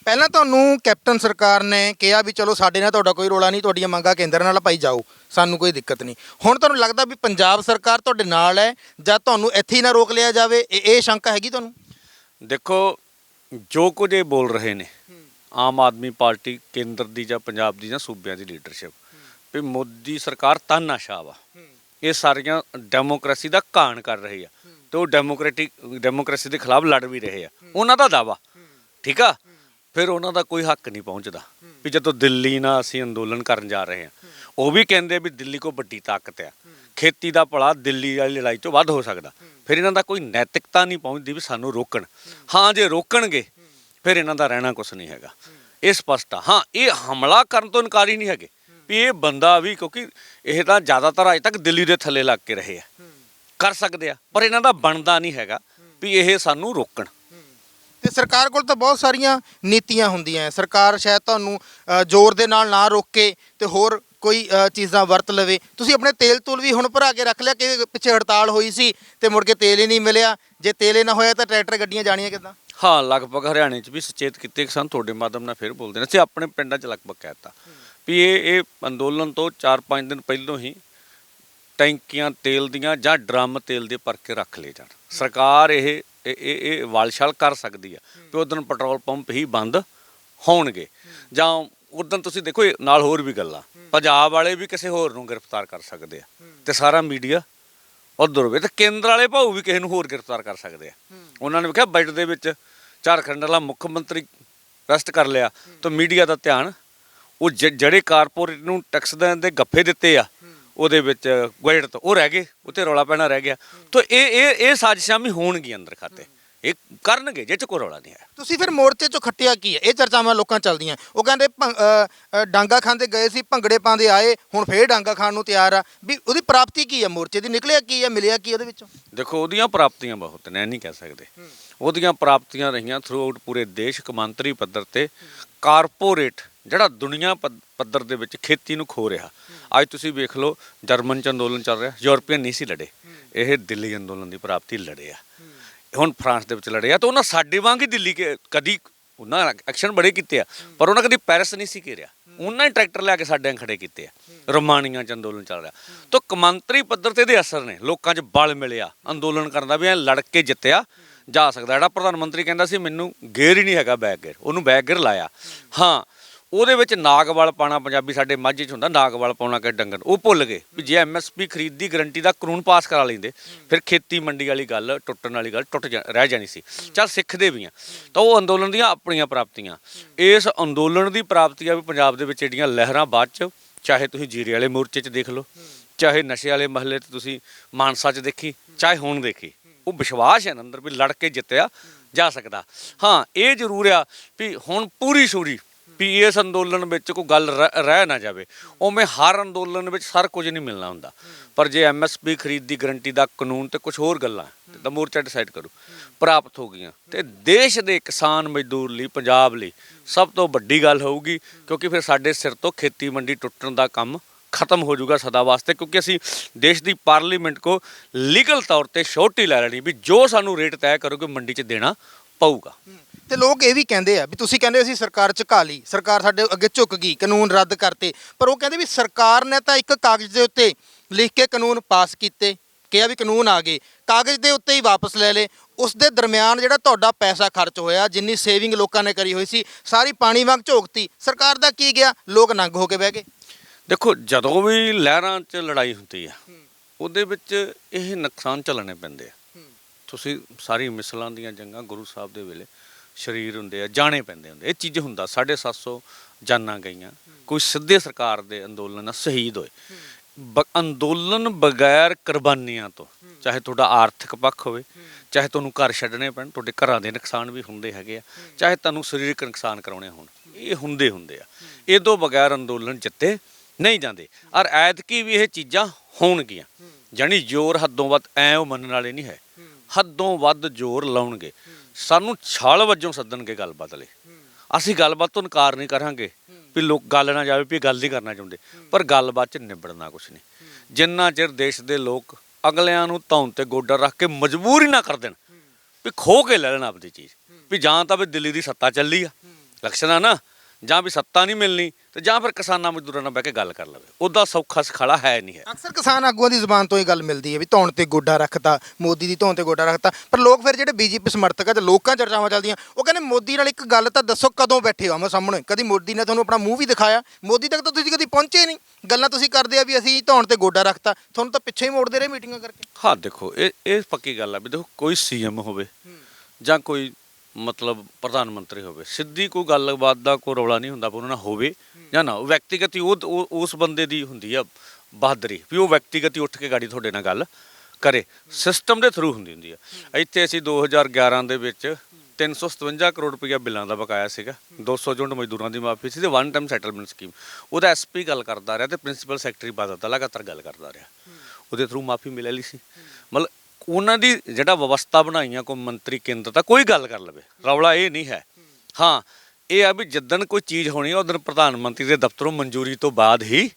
ਪਹਿਲਾਂ ਤੁਹਾਨੂੰ ਕੈਪਟਨ ਸਰਕਾਰ ਨੇ ਕਿਹਾ ਵੀ ਚਲੋ ਸਾਡੇ ਨਾਲ ਤੁਹਾਡਾ ਕੋਈ ਰੋਲਾ ਨਹੀਂ, ਤੁਹਾਡੀਆਂ ਮੰਗਾਂ ਕੇਂਦਰ ਨਾਲ ਭਾਈ ਜਾਓ, ਸਾਨੂੰ ਕੋਈ ਦਿੱਕਤ ਨਹੀਂ। ਹੁਣ ਤੁਹਾਨੂੰ ਲੱਗਦਾ ਵੀ ਪੰਜਾਬ ਸਰਕਾਰ ਤੁਹਾਡੇ ਨਾਲ ਹੈ, ਜਾਂ ਤੁਹਾਨੂੰ ਇੱਥੇ ਹੀ ਨਾ ਰੋਕ ਲਿਆ ਜਾਵੇ? ਇਹ ਇਹ ਸ਼ੰਕਾ ਹੈਗੀ ਤੁਹਾਨੂੰ? ਦੇਖੋ, ਜੋ ਕੁਝ ਇਹ ਬੋਲ ਰਹੇ ਨੇ, ਆਮ ਆਦਮੀ ਪਾਰਟੀ ਕੇਂਦਰ ਦੀ ਜਾਂ ਪੰਜਾਬ ਦੀ ਜਾਂ ਸੂਬਿਆਂ ਦੀ ਲੀਡਰਸ਼ਿਪ ਵੀ ਮੋਦੀ ਸਰਕਾਰ ਤਾਨਾਸ਼ਾਹ ਵਾ ਇਹ ਸਾਰੀਆਂ ਡੈਮੋਕ੍ਰੇਸੀ ਦਾ ਘਾਣ ਕਰ ਰਹੀ ਆ ਤੇ ਉਹ ਡੈਮੋਕ੍ਰੈਟਿਕ ਡੈਮੋਕ੍ਰੇਸੀ ਦੇ ਖਿਲਾਫ ਲੜ ਵੀ ਰਹੇ ਆ। ਉਹਨਾਂ ਦਾ ਦਾਵਾ ਠੀਕ ਆ? ਫਿਰ ਉਹਨਾਂ ਦਾ ਕੋਈ ਹੱਕ ਨਹੀਂ ਪਹੁੰਚਦਾ। ਵੀ ਜਦੋਂ ਦਿੱਲੀ ਨਾਲ ਅਸੀਂ ਅੰਦੋਲਨ ਕਰਨ ਜਾ ਰਹੇ ਹਾਂ ਉਹ ਵੀ ਕਹਿੰਦੇ ਵੀ ਦਿੱਲੀ ਕੋ ਵੱਡੀ ਤਾਕਤ ਆ ਖੇਤੀ ਦਾ ਭਲਾ ਦਿੱਲੀ ਵਾਲੀ ਲੜਾਈ ਤੋਂ ਵੱਧ ਹੋ ਸਕਦਾ। ਫਿਰ ਇਹਨਾਂ ਦਾ ਕੋਈ ਨੈਤਿਕਤਾ ਨਹੀਂ ਪਹੁੰਚਦੀ ਵੀ ਸਾਨੂੰ ਰੋਕਣ। ਹਾਂ। ਜੇ ਰੋਕਣਗੇ ਫਿਰ ਇਹਨਾਂ ਦਾ ਰਹਿਣਾ ਕੁਛ ਨਹੀਂ ਹੈਗਾ। ਇਹ ਸਪਸ਼ਟ ਆ। ਹਾਂ ਇਹ ਹਮਲਾ ਕਰਨ ਤੋਂ ਇਨਕਾਰੀ ਨਹੀਂ ਹੈਗੇ। ਵੀ ਇਹ ਬੰਦਾ ਵੀ ਕਿਉਂਕਿ ਇਹ ਤਾਂ ਜ਼ਿਆਦਾਤਰ ਅਜੇ ਤੱਕ ਦਿੱਲੀ ਦੇ ਥੱਲੇ ਲੱਗ ਕੇ ਰਹੇ ਆ। ਕਰ ਸਕਦੇ ਆ ਪਰ ਇਹਨਾਂ ਦਾ ਬਣਦਾ ਨਹੀਂ ਹੈਗਾ ਵੀ ਇਹ ਸਾਨੂੰ ਰੋਕਣ। ਤੇ ਸਰਕਾਰ ਕੋਲ ਤਾਂ ਬਹੁਤ ਸਾਰੀਆਂ ਨੀਤੀਆਂ ਹੁੰਦੀਆਂ ਹੈ। ਸਰਕਾਰ ਸ਼ਾਇਦ ਤੁਹਾਨੂੰ ਜ਼ੋਰ ਦੇ ਨਾਲ ਨਾ ਰੋਕੇ ਤੇ ਹੋਰ ਕੋਈ ਚੀਜ਼ਾਂ ਵਰਤ ਲਵੇ। ਤੁਸੀਂ ਆਪਣੇ ਤੇਲ ਤੂਲ ਵੀ ਹੁਣ ਭਰਾ ਕੇ ਰੱਖ ਲਿਆ ਕਿ ਪਿੱਛੇ ਹੜਤਾਲ ਹੋਈ ਸੀ ਤੇ ਮੁੜ ਕੇ ਤੇਲ ਹੀ ਨਹੀਂ ਮਿਲਿਆ। ਜੇ ਤੇਲ ਹੀ ਨਾ ਹੋਇਆ ਤਾਂ ਟਰੈਕਟਰ ਗੱਡੀਆਂ ਜਾਣੀਆਂ ਕਿੱਦਾਂ? ਹਾਂ, ਲਗਭਗ ਹਰਿਆਣੇ 'ਚ ਵੀ ਸੁਚੇਤ ਕੀਤੇ ਕਿਸਾਨ, ਤੁਹਾਡੇ ਮਾਧਮ ਨਾਲ ਫਿਰ ਬੋਲਦੇ ਨੇ। ਅਸੀਂ ਆਪਣੇ ਪਿੰਡਾਂ 'ਚ ਲਗਭਗ ਕਹਿਤਾ ਵੀ ਇਹ ਇਹ ਅੰਦੋਲਨ ਤੋਂ 4-5 ਦਿਨ ਪਹਿਲਾਂ ਹੀ ਟੈਂਕੀਆਂ ਤੇਲ ਦੀਆਂ ਜਾਂ ਡਰਮ ਤੇਲ ਦੇ ਭਰ ਕੇ ਰੱਖ ਲਏ ਜਾਣ। ਸਰਕਾਰ ਇਹ ਇਹ ਇਹ ਇਹ ਵਾਲਸ਼ਾਲ ਕਰ ਸਕਦੀ ਆ ਵੀ ਉਦੋਂ ਪੈਟਰੋਲ ਪੰਪ ਹੀ ਬੰਦ ਹੋਣਗੇ। ਜਾਂ ਉਦੋਂ ਤੁਸੀਂ ਦੇਖੋ ਨਾਲ ਹੋਰ ਵੀ ਗੱਲਾਂ। ਪੰਜਾਬ ਵਾਲੇ ਵੀ ਕਿਸੇ ਹੋਰ ਨੂੰ ਗ੍ਰਿਫਤਾਰ ਕਰ ਸਕਦੇ ਆ ਤੇ ਸਾਰਾ ਮੀਡੀਆ ਉਧਰ ਹੋਵੇ ਤੇ ਕੇਂਦਰ ਵਾਲੇ ਭਾਊ ਵੀ ਕਿਸੇ ਨੂੰ ਹੋਰ ਗ੍ਰਿਫਤਾਰ ਕਰ ਸਕਦੇ ਆ। ਉਹਨਾਂ ਨੇ ਕਿਹਾ ਬਜਟ ਦੇ ਵਿੱਚ ਝਾਰਖੰਡ ਵਾਲਾ ਮੁੱਖ ਮੰਤਰੀ ਰੈਸਟ ਕਰ ਲਿਆ। ਤਾਂ ਮੀਡੀਆ ਦਾ ਧਿਆਨ ਉਹ ਜਿਹੜੇ ਕਾਰਪੋਰੇਟ ਨੂੰ ਟੈਕਸ ਦੇਣ ਦੇ ਗੱਫੇ ਦਿੱਤੇ ਆ ਉਹਦੇ ਵਿੱਚ ਬਜਟ ਤੋਂ ਉਹ ਰਹਿ ਗਏ ਉੱਤੇ ਰੌਲਾ ਪੈਣਾ ਰਹਿ ਗਿਆ। ਤਾਂ ਇਹ ਇਹ ਇਹ ਸਾਜ਼ਿਸ਼ਾਂ ਵੀ ਹੋਣਗੀਆਂ ਅੰਦਰ ਖਾਤੇ। ਇਹ ਕਰਨਗੇ ਜੇ ਚ ਕੋਈ ਰੌਲਾ ਨਹੀਂ ਹੈ ਤੁਸੀਂ ਫਿਰ ਮੋਰਚੇ ਚੋਂ ਖੱਟਿਆ ਕੀ ਹੈ? ਇਹ ਚਰਚਾਵਾਂ ਲੋਕਾਂ ਚੱਲਦੀਆਂ। ਉਹ ਕਹਿੰਦੇ ਭੰ- ਅ, ਅ, ਡਾਂਗਾ ਖਾਂਦੇ ਗਏ ਸੀ ਭੰਗੜੇ ਪਾਉਂਦੇ ਆਏ ਹੁਣ ਫੇਰ ਡਾਂਗਾ ਖਾਣ ਨੂੰ ਤਿਆਰ ਆ। ਵੀ ਉਹਦੀ ਪ੍ਰਾਪਤੀ ਕੀ ਹੈ? ਮੋਰਚੇ ਦੀ ਨਿਕਲਿਆ ਕੀ ਹੈ? ਮਿਲਿਆ ਕੀ ਉਹਦੇ ਵਿੱਚੋਂ? ਦੇਖੋ ਉਹਦੀਆਂ ਪ੍ਰਾਪਤੀਆਂ ਬਹੁਤ ਨੇ ਇਹ ਨਹੀਂ ਕਹਿ ਸਕਦੇ। ਉਹਦੀਆਂ ਪ੍ਰਾਪਤੀਆਂ ਰਹੀਆਂ ਥਰੂ ਆਊਟ ਪੂਰੇ ਦੇਸ਼ ਕਮਾਂਤਰੀ ਪੱਧਰ ਤੇ ਕਾਰਪੋਰੇਟ ਜਿਹੜਾ ਦੁਨੀਆ ਪੱਧ- ਪੱਧਰ ਦੇ ਵਿੱਚ ਖੇਤੀ ਨੂੰ ਖੋ ਰਿਹਾ। ਅੱਜ ਤੁਸੀਂ ਵੇਖ ਲਓ, ਜਰਮਨ ਚ ਅੰਦੋਲਨ ਚੱਲ ਰਿਹਾ, ਯੂਰਪੀਅਨ ਨਹੀਂ ਸੀ ਲੜੇ। ਇਹ ਦਿੱਲੀ ਅੰਦੋਲਨ ਦੀ ਪ੍ਰਾਪਤੀ ਲੜੇ ਆ। ਹੁਣ ਫਰਾਂਸ ਦੇ ਵਿੱਚ ਲੜੇ ਆ, ਤਾਂ ਉਹਨਾਂ ਸਾਡੇ ਵਾਂਗ ਹੀ ਦਿੱਲੀ ਕੇ ਕਦੀ ਉਹਨਾਂ ਐਕਸ਼ਨ ਬੜੇ ਕੀਤੇ ਆ, ਪਰ ਉਹਨਾਂ ਕਦੀ ਪੈਰਿਸ ਨਹੀਂ ਸੀ ਘੇਰਿਆ। ਉਹਨਾਂ ਹੀ ਟਰੈਕਟਰ ਲਿਆ ਕੇ ਸਾਡੇ ਨਾਲ ਖੜੇ ਕੀਤੇ ਆ। ਰੋਮਾਨੀਆ ਚ ਅੰਦੋਲਨ ਚੱਲ ਰਿਹਾ। ਤਾਂ ਕਮਾਂਤਰੀ ਪੱਧਰ ਤੇ ਦੇ ਅਸਰ ਨੇ। ਲੋਕਾਂ 'ਚ ਬਲ ਮਿਲਿਆ ਅੰਦੋਲਨ ਕਰਨ ਦਾ ਵੀ, ਐ ਲੜ ਕੇ ਜਿੱਤਿਆ। ਜਾ ਸਕਦਾ ਜਿਹੜਾ ਪ੍ਰਧਾਨ ਮੰਤਰੀ ਕਹਿੰਦਾ ਸੀ, ਮੈਨੂੰ ਗੇਰ ਹੀ ਨਹੀਂ ਹੈਗਾ ਬੈਕ ਗੇਰ ਉਹਨੂੰ ਬੈਕ ਗੇਅਰ ਲਾਇਆ। ਹਾਂ ਉਹਦੇ ਵਿੱਚ ਨਾਗਵਾਲ ਪਾਣਾ ਪੰਜਾਬੀ ਸਾਡੇ ਮਾਝੇ 'ਚ ਹੁੰਦਾ, ਨਾਗਵਾਲ ਪਾਉਣਾ ਕਿ ਡੰਗਰ। ਉਹ ਭੁੱਲ ਗਏ ਵੀ ਜੇ ਐਮਐਸਪੀ ਖਰੀਦ ਦੀ ਗਰੰਟੀ ਦਾ ਕਾਨੂੰਨ ਪਾਸ ਕਰਾ ਲੈਂਦੇ, ਫਿਰ ਖੇਤੀ ਮੰਡੀ ਵਾਲੀ ਗੱਲ, ਟੁੱਟਣ ਵਾਲੀ ਗੱਲ ਟੁੱਟ ਜਾ- ਰਹਿ ਜਾਣੀ ਸੀ। ਚੱਲ ਸਿੱਖਦੇ ਵੀ ਆ। ਤਾਂ ਉਹ ਅੰਦੋਲਨ ਦੀਆਂ ਆਪਣੀਆਂ ਪ੍ਰਾਪਤੀਆਂ। ਇਸ ਅੰਦੋਲਨ ਦੀ ਪ੍ਰਾਪਤੀਆਂ ਵੀ ਪੰਜਾਬ ਦੇ ਵਿੱਚ ਜਿਹੜੀਆਂ ਲਹਿਰਾਂ ਬਾਅਦ 'ਚ, ਚਾਹੇ ਤੁਸੀਂ ਜੀਰੇ ਵਾਲੇ ਮੋਰਚੇ 'ਚ ਦੇਖ ਲਓ, ਚਾਹੇ ਨਸ਼ੇ ਵਾਲੇ ਮਹੱਲੇ 'ਚ ਤੁਸੀਂ ਮਾਨਸਾ 'ਚ ਦੇਖੀ, ਚਾਹੇ ਹੁਣ ਦੇਖੀ, ਉਹ ਵਿਸ਼ਵਾਸ ਹੈ ਅੰਦਰ ਵੀ ਲੜ ਕੇ ਜਿੱਤਿਆ ਜਾ ਸਕਦਾ। ਹਾਂ, ਇਹ ਜ਼ਰੂਰ ਆ ਵੀ ਹੁਣ ਪੂਰੀ ਸੂਰੀ ਵੀ ਇਸ ਅੰਦੋਲਨ ਵਿੱਚ ਕੋਈ ਗੱਲ ਰਹਿ ਰਹਿ ਨਾ ਜਾਵੇ, ਉਵੇਂ ਹਰ ਅੰਦੋਲਨ ਵਿੱਚ ਸਾਰ ਕੁਝ ਨਹੀਂ ਮਿਲਣਾ ਹੁੰਦਾ। ਪਰ ਜੇ ਐਮਐਸਪੀ ਖਰੀਦ ਦੀ ਗਰੰਟੀ ਦਾ ਕਾਨੂੰਨ ਤੇ ਕੁਝ ਹੋਰ ਗੱਲਾਂ, ਤਾਂ ਮੋਰਚਾ ਡਿਸਾਈਡ ਕਰੂ, ਪ੍ਰਾਪਤ ਹੋ ਗਈਆਂ। ਤੇ ਦੇਸ਼ ਦੇ ਕਿਸਾਨ ਮਜ਼ਦੂਰ ਲਈ, ਪੰਜਾਬ ਲਈ ਸਭ ਤੋਂ ਵੱਡੀ ਗੱਲ ਹੋਊਗੀ, ਕਿਉਂਕਿ ਫਿਰ ਸਾਡੇ ਸਿਰ ਤੋਂ ਖੇਤੀ ਮੰਡੀ ਟੁੱਟਣ ਦਾ ਕੰਮ ਖਤਮ ਹੋ ਜਾਊਗਾ ਸਦਾ ਵਾਸਤੇ, ਕਿਉਂਕਿ ਅਸੀਂ ਦੇਸ਼ ਦੀ ਪਾਰਲੀਮੈਂਟ ਕੋ ਲੀਗਲ ਤੌਰ ਤੇ ਸ਼ੋਰਟੀ ਲੈ ਲੈਣੀ, ਵੀ ਜੋ ਸਾਨੂੰ ਰੇਟ ਤੈਅ ਕਰੋਗੇ ਮੰਡੀ 'ਚ ਦੇਣਾ ਪਊਗਾ। ਤੇ ਲੋਕ ਇਹ ਵੀ ਕਹਿੰਦੇ ਆ ਵੀ ਤੁਸੀਂ ਕਹਿੰਦੇ ਅਸੀਂ ਸਰਕਾਰ ਝੁਕਾ ਲਈ ਸਰਕਾਰ ਸਾਡੇ ਅੱਗੇ ਝੁਕ ਗਈ ਕਾਨੂੰਨ ਰੱਦ ਕਰਤੇ ਪਰ ਉਹ ਕਹਿੰਦੇ ਵੀ ਸਰਕਾਰ ਨੇ ਤਾਂ ਇੱਕ ਕਾਗਜ਼ ਦੇ ਉੱਤੇ ਲਿਖ ਕੇ ਕਾਨੂੰਨ ਪਾਸ ਕੀਤੇ ਕਿਹਾ ਵੀ ਕਾਨੂੰਨ ਆ ਗਏ ਕਾਗਜ਼ ਦੇ ਉੱਤੇ ਹੀ ਵਾਪਸ ਲੈ ਲੇ ਉਸ ਦੇ ਦਰਮਿਆਨ ਜਿਹੜਾ ਤੁਹਾਡਾ ਪੈਸਾ ਖਰਚ ਹੋਇਆ ਜਿੰਨੀ ਸੇਵਿੰਗ ਲੋਕਾਂ ਨੇ ਕਰੀ ਹੋਈ ਸੀ ਸਾਰੀ ਪਾਣੀ ਵਾਂਗ ਝੋਕਤੀ ਸਰਕਾਰ ਦਾ ਕੀ ਗਿਆ? ਲੋਕ ਨੰਗ ਹੋ ਕੇ ਬਹਿ ਗਏ। ਦੇਖੋ ਜਦੋਂ ਵੀ ਲਹਿਰਾਂ 'ਚ ਲੜਾਈ ਹੁੰਦੀ ਆ ਉਹਦੇ ਵਿੱਚ ਇਹ ਨੁਕਸਾਨ ਝੱਲਣੇ ਪੈਂਦੇ ਆ। ਤੁਸੀਂ ਸਾਰੀ ਮਿਸਲਾਂ ਦੀਆਂ ਜੰਗਾਂ ਗੁਰੂ ਸਾਹਿਬ ਦੇ ਵੇਲੇ ਸ਼ਰੀਰ ਹੁੰਦੇ ਆ, ਜਾਣੇ ਪੈਂਦੇ ਹੁੰਦੇ ਇਹ ਚੀਜ਼ ਹੁੰਦਾ 750 ਜਾਨਾਂ ਗਈਆਂ। ਕੋਈ ਸਿੱਧੇ ਸਰਕਾਰ ਦੇ ਅੰਦੋਲਨ ਨਾਲ ਸ਼ਹੀਦ ਹੋਏ। ਬ- ਅੰਦੋਲਨ ਬਗੈਰ ਕੁਰਬਾਨੀਆਂ ਤੋਂ, ਚਾਹੇ ਤੁਹਾਡਾ ਆਰਥਿਕ ਪੱਖ ਹੋਵੇ, ਚਾਹੇ ਤੁਹਾਨੂੰ ਘਰ ਛੱਡਣੇ ਪੈਣ, ਤੁਹਾਡੇ ਘਰਾਂ ਦੇ ਨੁਕਸਾਨ ਵੀ ਹੁੰਦੇ ਹੈਗੇ ਆ, ਚਾਹੇ ਤੁਹਾਨੂੰ ਸਰੀਰਕ ਨੁਕਸਾਨ ਕਰਾਉਣੇ ਹੋਣ, ਇਹ ਹੁੰਦੇ ਹੁੰਦੇ ਆ। ਇਹ ਤੋਂ ਬਗੈਰ ਅੰਦੋਲਨ ਜਿੱਤੇ ਨਹੀਂ ਜਾਂਦੇ। ਔਰ ਐਤਕੀ ਵੀ ਇਹ ਚੀਜ਼ਾਂ ਹੋਣਗੀਆਂ। ਜਾਣੀ ਜ਼ੋਰ ਹੱਦੋਂ ਵੱਧ ਐ ਉਹ ਮੰਨਣ ਵਾਲੇ ਨਹੀਂ ਹੈ। ਹੱਦੋਂ ਵੱਧ ਜ਼ੋਰ ਲਾਉਣਗੇ। ਸਾਨੂੰ ਛਾਲ ਵਜੋਂ ਸੱਦਣਗੇ ਗੱਲਬਾਤ ਲਈ ਅਸੀਂ ਗੱਲਬਾਤ ਤੋਂ ਇਨਕਾਰ ਨਹੀਂ ਕਰਾਂਗੇ ਵੀ ਲੋਕ ਗੱਲ ਨਾ ਜਾਵੇ ਵੀ ਗੱਲ ਨਹੀਂ ਕਰਨਾ ਚਾਹੁੰਦੇ। ਪਰ ਗੱਲਬਾਤ 'ਚ ਨਿਬੜਨਾ ਕੁਛ ਨਹੀਂ। ਜਿੰਨਾ ਚਿਰ ਦੇਸ਼ ਦੇ ਲੋਕ ਅਗਲਿਆਂ ਨੂੰ ਧੌਣ ਤੇ ਗੋਡਾ ਰੱਖ ਕੇ ਮਜਬੂਰ ਹੀ ਨਾ ਕਰ ਦੇਣ, ਵੀ ਖੋ ਕੇ ਲੈ ਲੈਣ ਆਪਦੀ ਚੀਜ਼। ਵੀ ਜਾਂ ਤਾਂ ਵੀ ਦਿੱਲੀ ਦੀ ਸੱਤਾ ਚੱਲੀ ਆ। ਲਕਸ਼ਣਾ ਨਾ ਜਾਂ ਵੀ ਸੱਤਾ ਨਹੀਂ ਮਿਲਣੀ ਤੇ ਜਾਂ ਫਿਰ ਕਿਸਾਨਾਂ ਮਜ਼ਦੂਰਾਂ ਨਾਲ ਬਹਿ ਕੇ ਗੱਲ ਕਰ ਲਵੇ। ਉਹਦਾ ਸੌਖਾ ਸਖਾਲਾ ਹੈ ਨਹੀਂ ਹੈ। ਅਕਸਰ ਕਿਸਾਨ ਆਗੂਆਂ ਦੀ ਜ਼ੁਬਾਨ ਤੋਂ ਇਹ ਗੱਲ ਮਿਲਦੀ ਹੈ ਵੀ ਧੌਣ ਤੇ ਗੋਡਾ ਰੱਖਤਾ ਮੋਦੀ ਦੀ ਧੌਣ ਤੇ ਗੋਡਾ ਰੱਖਤਾ ਪਰ ਲੋਕ ਫਿਰ ਜਿਹੜੇ ਬੀਜੇਪੀ ਸਮਰਥਕ ਆ ਤੇ ਲੋਕਾਂ ਚਰਚਾਵਾਂ ਚੱਲਦੀਆਂ ਉਹ ਕਹਿੰਦੇ ਮੋਦੀ ਨਾਲ ਇੱਕ ਗੱਲ ਤਾਂ ਦੱਸੋ ਕਦੋਂ ਬੈਠੇ ਹੋ ਆਮੋ ਸਾਹਮਣੇ? ਕਦੀ ਮੋਦੀ ਨੇ ਤੁਹਾਨੂੰ ਆਪਣਾ ਮੂੰਹ ਵੀ ਦਿਖਾਇਆ? ਮੋਦੀ ਤੱਕ ਤਾਂ ਤੁਸੀਂ ਕਦੀ ਪਹੁੰਚੇ ਨਹੀਂ। ਗੱਲਾਂ ਤੁਸੀਂ ਕਰਦੇ ਆ ਵੀ ਅਸੀਂ ਧੌਣ ਤੇ ਗੋਡਾ ਰੱਖਤਾ ਤੁਹਾਨੂੰ ਤਾਂ ਪਿੱਛੇ ਹੀ ਮੋੜਦੇ ਰਹੇ ਮੀਟਿੰਗਾਂ ਕਰਕੇ। ਹਾਂ ਦੇਖੋ ਇਹ ਇਹ ਪੱਕੀ ਗੱਲ ਆ ਵੀ ਦੇਖੋ ਕੋਈ ਸੀਐਮ ਹੋਵੇ ਜਾਂ ਕੋਈ ਮਤਲਬ ਪ੍ਰਧਾਨ ਮੰਤਰੀ ਹੋਵੇ। ਸਿੱਧੀ ਕੋਈ ਗੱਲਬਾਤ ਦਾ ਕੋਈ ਰੌਲਾ ਨਹੀਂ ਹੁੰਦਾ, ਪਰ ਉਹਨਾਂ ਨਾਲ ਹੋਵੇ ਜਾਂ ਨਾ ਵਿਅਕਤੀਗਤ ਹੀ ਉਹ ਉਹ- ਉਸ ਬੰਦੇ ਦੀ ਹੁੰਦੀ ਆ ਬਹਾਦਰੀ, ਵੀ ਉਹ ਵਿਅਕਤੀਗਤ ਹੀ ਉੱਠ ਕੇ ਗਾੜੀ ਤੁਹਾਡੇ ਨਾਲ ਗੱਲ ਕਰੇ। ਸਿਸਟਮ ਦੇ ਥਰੂ ਹੁੰਦੀ ਹੁੰਦੀ ਆ। ਇੱਥੇ ਅਸੀਂ 2011 ਦੇ ਵਿੱਚ 357 ਕਰੋੜ ਰੁਪਇਆ ਬਿੱਲਾਂ ਦਾ ਬਕਾਇਆ ਸੀਗਾ। 200 ਜੁੰਡ ਮਜ਼ਦੂਰਾਂ ਦੀ ਮਾਫੀ ਸੀ ਤੇ ਵਨ ਟਾਈਮ ਸੈਟਲਮੈਂਟ ਸਕੀਮ ਉਹਦਾ ਐਸਪੀ ਗੱਲ ਕਰਦਾ ਰਿਹਾ ਤੇ ਪ੍ਰਿੰਸੀਪਲ ਸੈਕਟਰੀ ਬਾਦਲ ਦਾ ਲਗਾਤਾਰ ਗੱਲ ਕਰਦਾ ਰਿਹਾ। ਉਹਦੇ ਥਰੂ ਮਾਫੀ ਮਿਲ ਲਈ ਸੀ। ਮਤਲਬ ਉਹਨਾਂ ਦੀ ਜਿਹੜਾ ਵਿਵਸਥਾ ਬਣਾਈਆਂ ਕੋਈ ਮੰਤਰੀ ਕੇਂਦਰ ਤਾਂ ਕੋਈ ਗੱਲ ਕਰ ਲਵੇ, ਰੌਲਾ ਇਹ ਨਹੀਂ ਹੈ। ਹਾਂ, ਇਹ ਆ ਵੀ ਜਿੱਦਣ ਕੋਈ ਚੀਜ਼ ਹੋਣੀ ਆ, ਉਦੋਂ ਪ੍ਰਧਾਨ ਮੰਤਰੀ ਦੇ ਦਫ਼ਤਰੋਂ ਮਨਜ਼ੂਰੀ ਤੋਂ ਬਾਅਦ ਹੀ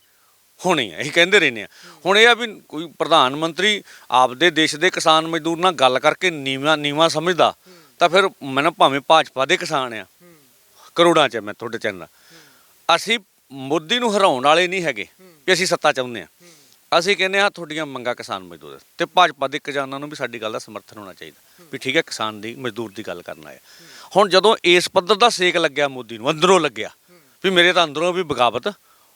ਹੋਣੀ ਹੈ ਇਹ ਕਹਿੰਦੇ ਰਹਿੰਦੇ ਆ। ਹੁਣ ਇਹ ਆ ਵੀ ਕੋਈ ਪ੍ਰਧਾਨ ਮੰਤਰੀ ਆਪਦੇ ਦੇਸ਼ ਦੇ ਕਿਸਾਨ ਮਜ਼ਦੂਰ ਨਾਲ ਗੱਲ ਕਰਕੇ ਨੀਵਾ ਨੀਵਾ ਸਮਝਦਾ, ਤਾਂ ਫਿਰ ਮੈਨੂੰ ਭਾਵੇਂ ਭਾਜਪਾ ਦੇ ਕਿਸਾਨ ਆ, ਕਰੋੜਾਂ ਚ ਮੈਂ ਤੁਹਾਡੇ ਚੈਨਲ ਅਸੀਂ ਮੋਦੀ ਨੂੰ ਹਰਾਉਣ ਵਾਲੇ ਨਹੀਂ ਹੈਗੇ ਕਿ ਅਸੀਂ ਸੱਤਾ ਚਾਹੁੰਦੇ ਆ। ਅਸੀਂ ਕਹਿੰਦੇ ਆ ਤੁਹਾਡੀਆਂ ਮੰਗਾਂ ਕਿਸਾਨ ਮਜ਼ਦੂਰ ਤੇ ਭਾਜਪਾ ਦੇ ਕਿਸਾਨਾਂ ਨੂੰ ਵੀ ਸਾਡੀ ਗੱਲ ਦਾ ਸਮਰਥਨ ਹੋਣਾ ਚਾਹੀਦਾ। ਵੀ ਠੀਕ ਹੈ ਕਿਸਾਨ ਦੀ ਮਜ਼ਦੂਰ ਦੀ ਗੱਲ ਕਰਨਾ ਹੈ ਹੁਣ ਜਦੋਂ ਇਸ ਪੱਧਰ ਦਾ ਸੇਕ ਲੱਗਿਆ ਮੋਦੀ ਨੂੰ ਅੰਦਰੋਂ ਲੱਗਿਆ ਵੀ ਮੇਰੇ ਤਾਂ ਅੰਦਰੋਂ ਵੀ ਬਗਾਵਤ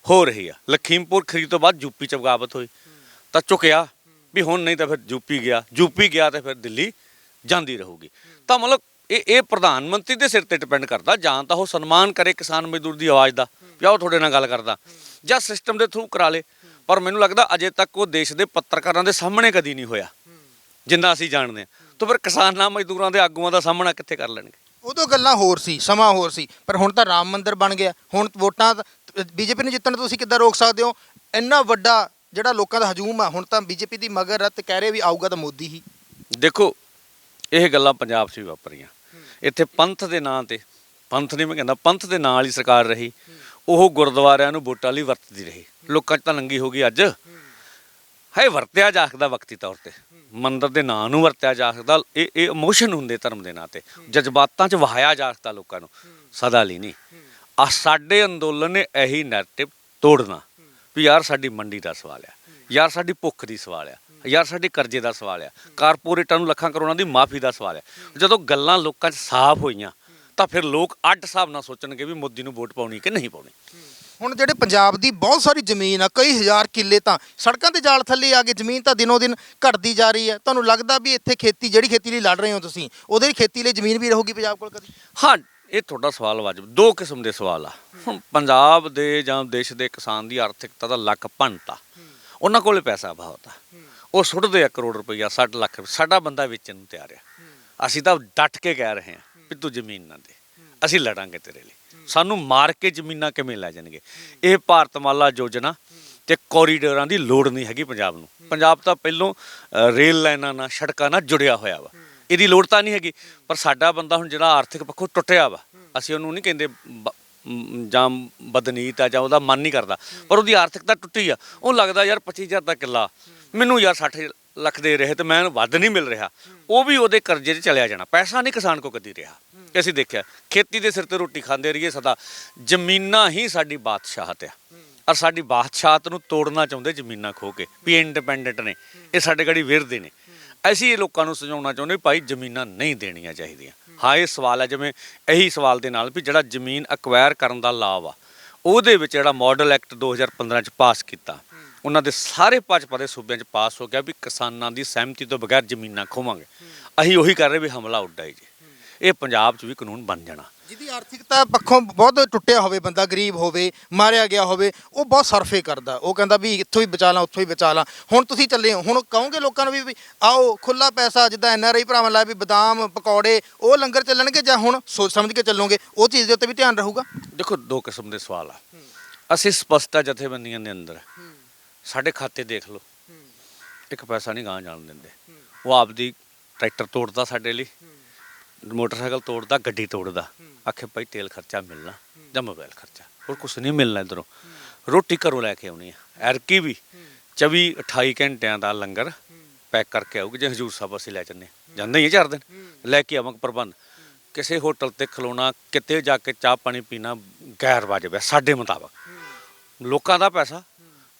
ਹੋ ਰਹੀ ਆ। ਲਖੀਮਪੁਰ ਖਰੀਦ ਤੋਂ ਬਾਅਦ ਯੂਪੀ ਚ ਬਗਾਵਤ ਹੋਈ। ਤਾਂ ਝੁਕਿਆ ਵੀ ਹੁਣ ਨਹੀਂ ਤਾਂ ਫਿਰ ਯੂਪੀ ਗਿਆ। ਯੂਪੀ ਗਿਆ ਤੇ ਫਿਰ ਦਿੱਲੀ ਜਾਂਦੀ ਰਹੂਗੀ। ਤਾਂ ਮਤਲਬ ਇਹ ਇਹ ਪ੍ਰਧਾਨ ਮੰਤਰੀ ਦੇ ਸਿਰ ਤੇ ਡਿਪੈਂਡ ਕਰਦਾ ਜਾਂ ਤਾਂ ਉਹ ਸਨਮਾਨ ਕਰੇ ਕਿਸਾਨ ਮਜ਼ਦੂਰ ਦੀ ਆਵਾਜ਼ ਦਾ ਵੀ ਆਓ ਤੁਹਾਡੇ ਨਾਲ ਗੱਲ ਕਰਦਾ। ਜਾਂ ਸਿਸਟਮ ਦੇ ਥਰੂ ਕਰਾ ਲੇ। ਪਰ ਮੈਨੂੰ ਲੱਗਦਾ ਅਜੇ ਤੱਕ ਉਹ ਦੇਸ਼ ਦੇ ਪੱਤਰਕਾਰਾਂ ਦੇ ਸਾਹਮਣੇ ਕਦੀ ਨਹੀਂ ਹੋਇਆ। ਜਿੰਨਾ ਅਸੀਂ ਜਾਣਦੇ ਹਾਂ। ਤਾਂ ਫਿਰ ਕਿਸਾਨਾਂ ਮਜ਼ਦੂਰਾਂ ਦੇ ਆਗੂਆਂ ਦਾ ਸਾਹਮਣਾ ਕਿੱਥੇ ਕਰ ਲੈਣਗੇ? ਉਦੋਂ ਗੱਲਾਂ ਹੋਰ ਸੀ ਸਮਾਂ ਹੋਰ ਸੀ। ਪਰ ਹੁਣ ਤਾਂ ਰਾਮ ਮੰਦਿਰ ਬਣ ਗਿਆ। ਹੁਣ ਵੋਟਾਂ ਬੀਜੇਪੀ ਨੂੰ ਜਿੱਤਣ ਤੋਂ ਤੁਸੀਂ ਕਿੱਦਾਂ ਰੋਕ ਸਕਦੇ ਹੋ? ਇੰਨਾ ਵੱਡਾ ਜਿਹੜਾ ਲੋਕਾਂ ਦਾ ਹਜੂਮ ਆ ਹੁਣ ਤਾਂ ਬੀਜੇਪੀ ਦੀ ਮਗਰ ਆ ਤੇ ਕਹਿ ਰਹੇ ਵੀ ਆਊਗਾ ਤਾਂ ਮੋਦੀ ਹੀ। ਦੇਖੋ ਇਹ ਗੱਲਾਂ ਪੰਜਾਬ 'ਚ ਵੀ ਵਾਪਰੀਆਂ। ਇੱਥੇ ਪੰਥ ਦੇ ਨਾਂ ਤੇ ਪੰਥ ਨਹੀਂ ਮੈਂ ਕਹਿੰਦਾ ਪੰਥ ਦੇ ਨਾਂ ਵਾਲੀ ਸਰਕਾਰ ਰਹੀ। ਉਹ ਗੁਰਦੁਆਰਿਆਂ ਨੂੰ ਵੋਟਾਂ ਲਈ ਵਰਤਦੀ ਰਹੀ। ਲੋਕਾਂ 'ਚ ਤਾਂ ਨੰਗੀ ਹੋ ਗਈ ਅੱਜ। ਹੈ ਵਰਤਿਆ ਜਾ ਸਕਦਾ ਵਕਤੀ ਤੌਰ ਤੇ। ਮੰਦਰ ਦੇ ਨਾਂ ਨੂੰ ਵਰਤਿਆ ਜਾ ਸਕਦਾ। ਇਹ ਇਹ ਇਮੋਸ਼ਨ ਹੁੰਦੇ ਧਰਮ ਦੇ ਨਾਂ ਤੇ। ਜਜ਼ਬਾਤਾਂ 'ਚ ਵਹਾਇਆ ਜਾ ਸਕਦਾ ਲੋਕਾਂ ਨੂੰ। ਸਦਾ ਲਈ ਨਹੀਂ। ਆ ਸਾਡੇ ਅੰਦੋਲਨ ਨੇ ਇਹੀ ਨੈਰੇਟਿਵ ਤੋੜਨਾ। ਵੀ ਯਾਰ ਸਾਡੀ ਮੰਡੀ ਦਾ ਸਵਾਲ ਆ। ਯਾਰ ਸਾਡੀ ਭੁੱਖ ਦੀ ਸਵਾਲ ਆ। ਯਾਰ ਸਾਡੇ ਕਰਜ਼ੇ ਦਾ ਸਵਾਲ ਆ। ਕਾਰਪੋਰੇਟਾਂ ਨੂੰ ਲੱਖਾਂ ਕਰੋੜਾਂ ਦੀ ਮਾਫੀ ਦਾ ਸਵਾਲ ਆ। ਜਦੋਂ ਗੱਲਾਂ ਲੋਕਾਂ 'ਚ ਸਾਫ਼ ਹੋਈਆਂ ਤਾਂ ਫਿਰ ਲੋਕ ਅੱਡ ਹਿਸਾਬ ਨਾਲ ਸੋਚਣਗੇ ਵੀ ਮੋਦੀ ਨੂੰ ਵੋਟ ਪਾਉਣੀ ਕਿ ਨਹੀਂ ਪਾਉਣੀ। ਹੁਣ ਜਿਹੜੇ ਪੰਜਾਬ ਦੀ ਬਹੁਤ ਸਾਰੀ ਜ਼ਮੀਨ ਆ ਕਈ ਹਜ਼ਾਰ ਕਿੱਲੇ ਤਾਂ ਸੜਕਾਂ ਤੇ ਜਾਲ ਥੱਲੇ ਆ ਕੇ ਜ਼ਮੀਨ ਤਾਂ ਦਿਨੋ ਦਿਨ ਘਟਦੀ ਜਾ ਰਹੀ ਹੈ। ਤੁਹਾਨੂੰ ਲੱਗਦਾ ਵੀ ਇੱਥੇ ਖੇਤੀ ਜਿਹੜੀ ਖੇਤੀ ਲਈ ਲੜ ਰਹੇ ਹੋ ਤੁਸੀਂ ਉਹਦੇ ਲਈ ਖੇਤੀ ਲਈ ਜ਼ਮੀਨ ਵੀ ਰਹੂਗੀ ਪੰਜਾਬ ਕੋਲ ਕਦੀ? ਹਾਂ ਇਹ ਤੁਹਾਡਾ ਸਵਾਲ ਵਾਜਬ ਦੋ ਕਿਸਮ ਦੇ ਸਵਾਲ ਆ। ਪੰਜਾਬ ਦੇ ਜਾਂ ਦੇਸ਼ ਦੇ ਕਿਸਾਨ ਦੀ ਆਰਥਿਕਤਾ ਦਾ ਲੱਕ ਭੰਨਤਾ ਉਹਨਾਂ ਕੋਲੇ ਪੈਸਾ ਬਹੁਤ ਆ। ਉਹ ਸੁੱਟਦੇ ਆ ਕਰੋੜ ਰੁਪਈਆ 60 ਲੱਖ। ਸਾਡਾ ਬੰਦਾ ਵੇਚਣ ਨੂੰ ਤਿਆਰ ਆ। ਅਸੀਂ ਤਾਂ ਡਟ ਕੇ ਕਹਿ ਰਹੇ ਹਾਂ। ਵੀ ਤੂੰ ਜ਼ਮੀਨ ਨਾ ਦੇ। ਅਸੀਂ ਲੜਾਂਗੇ ਤੇਰੇ ਲਈ। ਸਾਨੂੰ ਮਾਰ ਕੇ ਜ਼ਮੀਨਾਂ ਕਿਵੇਂ ਲੈ ਜਾਣਗੇ? ਇਹ ਭਾਰਤਮਾਲਾ ਯੋਜਨਾ ਤੇ ਕੋਰੀਡੋਰਾਂ ਦੀ ਲੋੜ ਨਹੀਂ ਹੈਗੀ ਪੰਜਾਬ ਨੂੰ। ਪੰਜਾਬ ਤਾਂ ਪਹਿਲੋਂ ਰੇਲ ਲਾਈਨਾਂ ਨਾਲ ਸੜਕਾਂ ਨਾਲ ਜੁੜਿਆ ਹੋਇਆ ਵਾ। ਇਹਦੀ ਲੋੜ ਤਾਂ ਨਹੀਂ ਹੈਗੀ। ਪਰ ਸਾਡਾ ਬੰਦਾ ਹੁਣ ਜਿਹੜਾ ਆਰਥਿਕ ਪੱਖੋਂ ਟੁੱਟਿਆ ਵਾ ਅਸੀਂ ਉਹਨੂੰ ਨਹੀਂ ਕਹਿੰਦੇ ਜਾਂ ਬਦਨੀਤ ਆ ਜਾਂ ਉਹਦਾ ਮਨ ਨਹੀਂ ਕਰਦਾ। ਪਰ ਉਹਦੀ ਆਰਥਿਕਤਾ ਟੁੱਟੀ ਆ। ਉਹ ਲੱਗਦਾ ਯਾਰ 25000 ਦਾ ਕਿੱਲਾ। ਮੈਨੂੰ ਯਾਰ 60 ਲੱਖ ਦੇ ਰਹੇ ਤੇ ਮੈਨੂੰ ਵੱਧ ਨਹੀਂ ਮਿਲ ਰਿਹਾ। ਉਹ ਵੀ ਉਹਦੇ ਕਰਜ਼ੇ 'ਚ ਚਲਿਆ ਜਾਣਾ। ਪੈਸਾ ਨਹੀਂ ਕਿਸਾਨ ਕੋ ਕਦੀ ਰਿਹਾ। ਅਸੀਂ ਦੇਖਿਆ ਖੇਤੀ ਦੇ ਸਿਰ ਤੇ ਰੋਟੀ ਖਾਂਦੇ ਰਹੀਏ ਸਦਾ। ਜ਼ਮੀਨਾਂ ਹੀ ਸਾਡੀ ਬਾਦਸ਼ਾਹਤ ਆ। ਔਰ ਸਾਡੀ ਬਾਦਸ਼ਾਹਤ ਨੂੰ ਤੋੜਨਾ ਚਾਹੁੰਦੇ ਜ਼ਮੀਨਾਂ ਖੋ ਕੇ। ਵੀ ਇੰਡੀਪੈਂਡੈਂਟ ਨੇ। ਇਹ ਸਾਡੇ ਗੜੀ ਵਿਰਦੇ ਨੇ। ਅਸੀਂ ਇਹ ਲੋਕਾਂ ਨੂੰ ਸਮਝਾਉਣਾ ਚਾਹੁੰਦੇ ਭਾਈ ਜ਼ਮੀਨਾਂ ਨਹੀਂ ਦੇਣੀਆਂ ਚਾਹੀਦੀਆਂ। ਹਾਂ। ਇਹ ਸਵਾਲ ਹੈ ਜਿਵੇਂ ਇਹੀ ਸਵਾਲ ਦੇ ਨਾਲ ਵੀ ਜਿਹੜਾ ਜ਼ਮੀਨ ਅਕਵਾਇਰ ਕਰਨ ਦਾ ਲਾਭ ਆ ਉਹਦੇ ਵਿੱਚ ਜਿਹੜਾ ਮਾਡਲ ਐਕਟ 2015 ਚ ਪਾਸ ਕੀਤਾ ਉਹਨਾਂ ਦੇ ਸਾਰੇ ਭਾਜਪਾ ਦੇ ਸੂਬਿਆਂ ਚ ਪਾਸ ਹੋ ਗਿਆ ਵੀ ਕਿਸਾਨਾਂ ਦੀ ਸਹਿਮਤੀ ਤੋਂ ਬਗੈਰ ਜ਼ਮੀਨਾਂ ਖੋਵਾਂਗੇ। ਅਸੀਂ ਉਹੀ ਕਰ ਰਹੇ ਵੀ ਹਮਲਾ ਉੱਡਾ ਜੀ। ਇਹ ਪੰਜਾਬ 'ਚ ਵੀ ਕਾਨੂੰਨ ਬਣ ਜਾਣਾ। ਜਿਹਦੀ ਆਰਥਿਕਤਾ ਪੱਖੋਂ ਬਹੁਤ ਟੁੱਟਿਆ ਹੋਵੇ ਬੰਦਾ ਗਰੀਬ ਹੋਵੇ ਮਾਰਿਆ ਗਿਆ ਹੋਵੇ ਉਹ ਬਹੁਤ ਸਰਫੇ ਕਰਦਾ। ਉਹ ਕਹਿੰਦਾ ਵੀ ਇੱਥੋਂ ਹੀ ਬਚਾ ਲਾਂ ਉੱਥੋਂ ਹੀ ਬਚਾ ਲਾਂ। ਹੁਣ ਤੁਸੀਂ ਚੱਲੇ ਹੋ। ਹੁਣ ਕਹੋਗੇ ਲੋਕਾਂ ਨੂੰ ਵੀ ਵੀ ਆਓ ਖੁੱਲਾ ਪੈਸਾ ਜਿੱਦਾਂ ਐਨ ਆਰ ਆਈ ਭਰਾਵਾਂ ਲਾਇਆ ਵੀ ਬਦਾਮ ਪਕੌੜੇ ਉਹ ਲੰਗਰ ਚੱਲਣਗੇ ਜਾਂ ਹੁਣ ਸੋਚ ਸਮਝ ਕੇ ਚੱਲੋਗੇ? ਉਹ ਚੀਜ਼ ਦੇ ਉੱਤੇ ਵੀ ਧਿਆਨ ਰਹੂਗਾ? ਦੇਖੋ ਦੋ ਕਿਸਮ ਦੇ ਸਵਾਲ ਆ। ਅਸੀਂ ਸਪਸ਼ਟਤਾ ਜਥੇਬੰਦੀਆਂ ਦੇ ਅੰਦਰ ਸਾਡੇ ਖਾਤੇ ਦੇਖ ਲਓ। ਇੱਕ ਪੈਸਾ ਨਹੀਂ ਗਾਂ ਜਾਣ ਦਿੰਦੇ। ਉਹ ਆਪਦੀ ਟਰੈਕਟਰ ਤੋੜਦਾ ਸਾਡੇ ਲਈ ਮੋਟਰਸਾਈਕਲ ਤੋੜਦਾ ਗੱਡੀ ਤੋੜਦਾ। ਆਖੇ ਭਾਈ ਤੇਲ ਖਰਚਾ ਮਿਲਣਾ ਜਾਂ ਮੋਬਾਈਲ ਖਰਚਾ ਹੋਰ ਕੁਝ ਨਹੀਂ ਮਿਲਣਾ ਇਧਰੋਂ। ਰੋਟੀ ਘਰੋਂ ਲੈ ਕੇ ਆਉਣੀ ਆ ਐਰਕੀ ਵੀ 24 28 ਘੰਟਿਆਂ ਦਾ ਲੰਗਰ ਪੈਕ ਕਰਕੇ ਆਊਗੀ ਜੇ ਹਜੂਰ ਸਾਹਿਬ ਅਸੀਂ ਲੈ ਜੰਨੇ ਜਾਂਦੇ ਹੀ ਚਾਰ ਦਿਨ। ਲੈ ਕੇ ਆਵਾਂਗੇ ਪ੍ਰਬੰਧ। ਕਿਸੇ ਹੋਟਲ ਤੇ ਖਲੋਣਾ ਕਿਤੇ ਜਾ ਕੇ ਚਾਹ ਪਾਣੀ ਪੀਣਾ ਗੈਰ ਵਾਜਬ ਹੈ ਸਾਡੇ ਮੁਤਾਬਕ। ਲੋਕਾਂ ਦਾ ਪੈਸਾ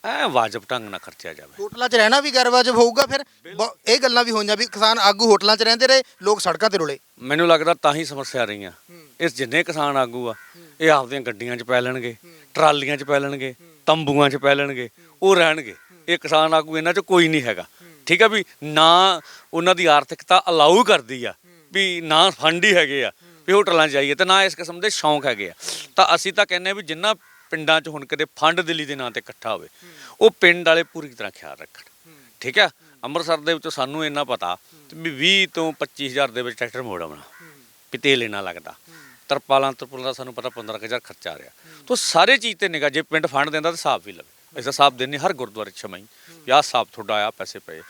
ਐ ਵਾਜਬ ਢੰਗ ਨਾਲ ਖਰਚਿਆ ਜਾਵੇ। ਹੋਟਲਾਂ 'ਚ ਰਹਿਣਾ ਵੀ ਗੈਰਵਾਜਬ ਹੋਊਗਾ ਫਿਰ ਬ- ਇਹ ਗੱਲਾਂ ਵੀ ਹੋਈਆਂ ਵੀ ਕਿਸਾਨ ਆਗੂ ਹੋਟਲਾਂ 'ਚ ਰਹਿੰਦੇ ਰਹੇ ਲੋਕ ਸੜਕਾਂ ਤੇ ਰੁਲੇ। ਮੈਨੂੰ ਲੱਗਦਾ ਤਾਂ ਹੀ ਸਮੱਸਿਆ ਰਹੀਆਂ। ਇਸ ਜਿੰਨੇ ਕਿਸਾਨ ਆਗੂ ਆ ਇਹ ਆਪਦੀਆਂ ਗੱਡੀਆਂ 'ਚ ਪੈ ਲੈਣਗੇ ਟਰਾਲੀਆਂ 'ਚ ਪੈ ਲੈਣਗੇ ਤੰਬੂਆਂ 'ਚ ਪੈ ਲੈਣਗੇ ਉਹ ਰਹਿਣਗੇ। ਇਹ ਕਿਸਾਨ ਆਗੂ ਇਹਨਾਂ 'ਚ ਕੋਈ ਨਹੀਂ ਹੈਗਾ। ਠੀਕ ਆ ਵੀ ਨਾ ਉਹਨਾਂ ਦੀ ਆਰਥਿਕਤਾ ਅਲਾਉ ਕਰਦੀ ਆ ਵੀ ਨਾ ਫੰਡ ਹੀ ਹੈਗੇ ਆ ਵੀ ਹੋਟਲਾਂ 'ਚ ਜਾਈਏ ਤੇ ਨਾ ਇਸ ਕਿਸਮ ਦੇ ਸ਼ੌਂਕ ਹੈਗੇ ਆ। ਤਾਂ ਅਸੀਂ ਤਾਂ ਕਹਿੰਦੇ ਆ ਵੀ ਜਿੰਨਾ ਪਿੰਡਾਂ 'ਚ ਹੁਣ ਕਦੇ ਫੰਡ ਦਿੱਲੀ ਦੇ ਨਾਂ ਤੇ ਇਕੱਠਾ ਹੋਵੇ, ਉਹ ਪਿੰਡ ਵਾਲੇ ਪੂਰੀ ਤਰ੍ਹਾਂ ਖਿਆਲ ਰੱਖਣ, ਠੀਕ ਆ ਅੰਮ੍ਰਿਤਸਰ ਦੇ ਵਿੱਚ ਸਾਨੂੰ ਇੰਨਾ ਪਤਾ ਵੀ 20 ਤੋਂ 25000 ਦੇ ਵਿੱਚ ਟਰੈਕਟਰ ਮੋੜ ਆਉਣਾ, ਵੀ ਤੇਲ ਇੰਨਾ ਲੱਗਦਾ। ਤਰਪਾਲਾਂ ਤਰਪਾਲਾਂ ਦਾ ਸਾਨੂੰ ਪਤਾ 15000 ਖਰਚਾ ਆ ਰਿਹਾ। ਤੋ ਸਾਰੇ ਚੀਜ਼ ਤੇ ਨਿਗਾ ਜੇ ਪਿੰਡ ਫੰਡ ਦਿੰਦਾ ਤਾਂ ਹਿਸਾਬ ਵੀ ਲਵੇ। ਅਸੀਂ ਤਾਂ ਹਿਸਾਬ ਦਿੰਦੇ ਹਰ ਗੁਰਦੁਆਰੇ 'ਚ ਛਮਾਈ, ਵੀ ਆਹ ਹਿਸਾਬ ਤੁਹਾਡਾ ਆ ਪੈਸੇ ਪਏ,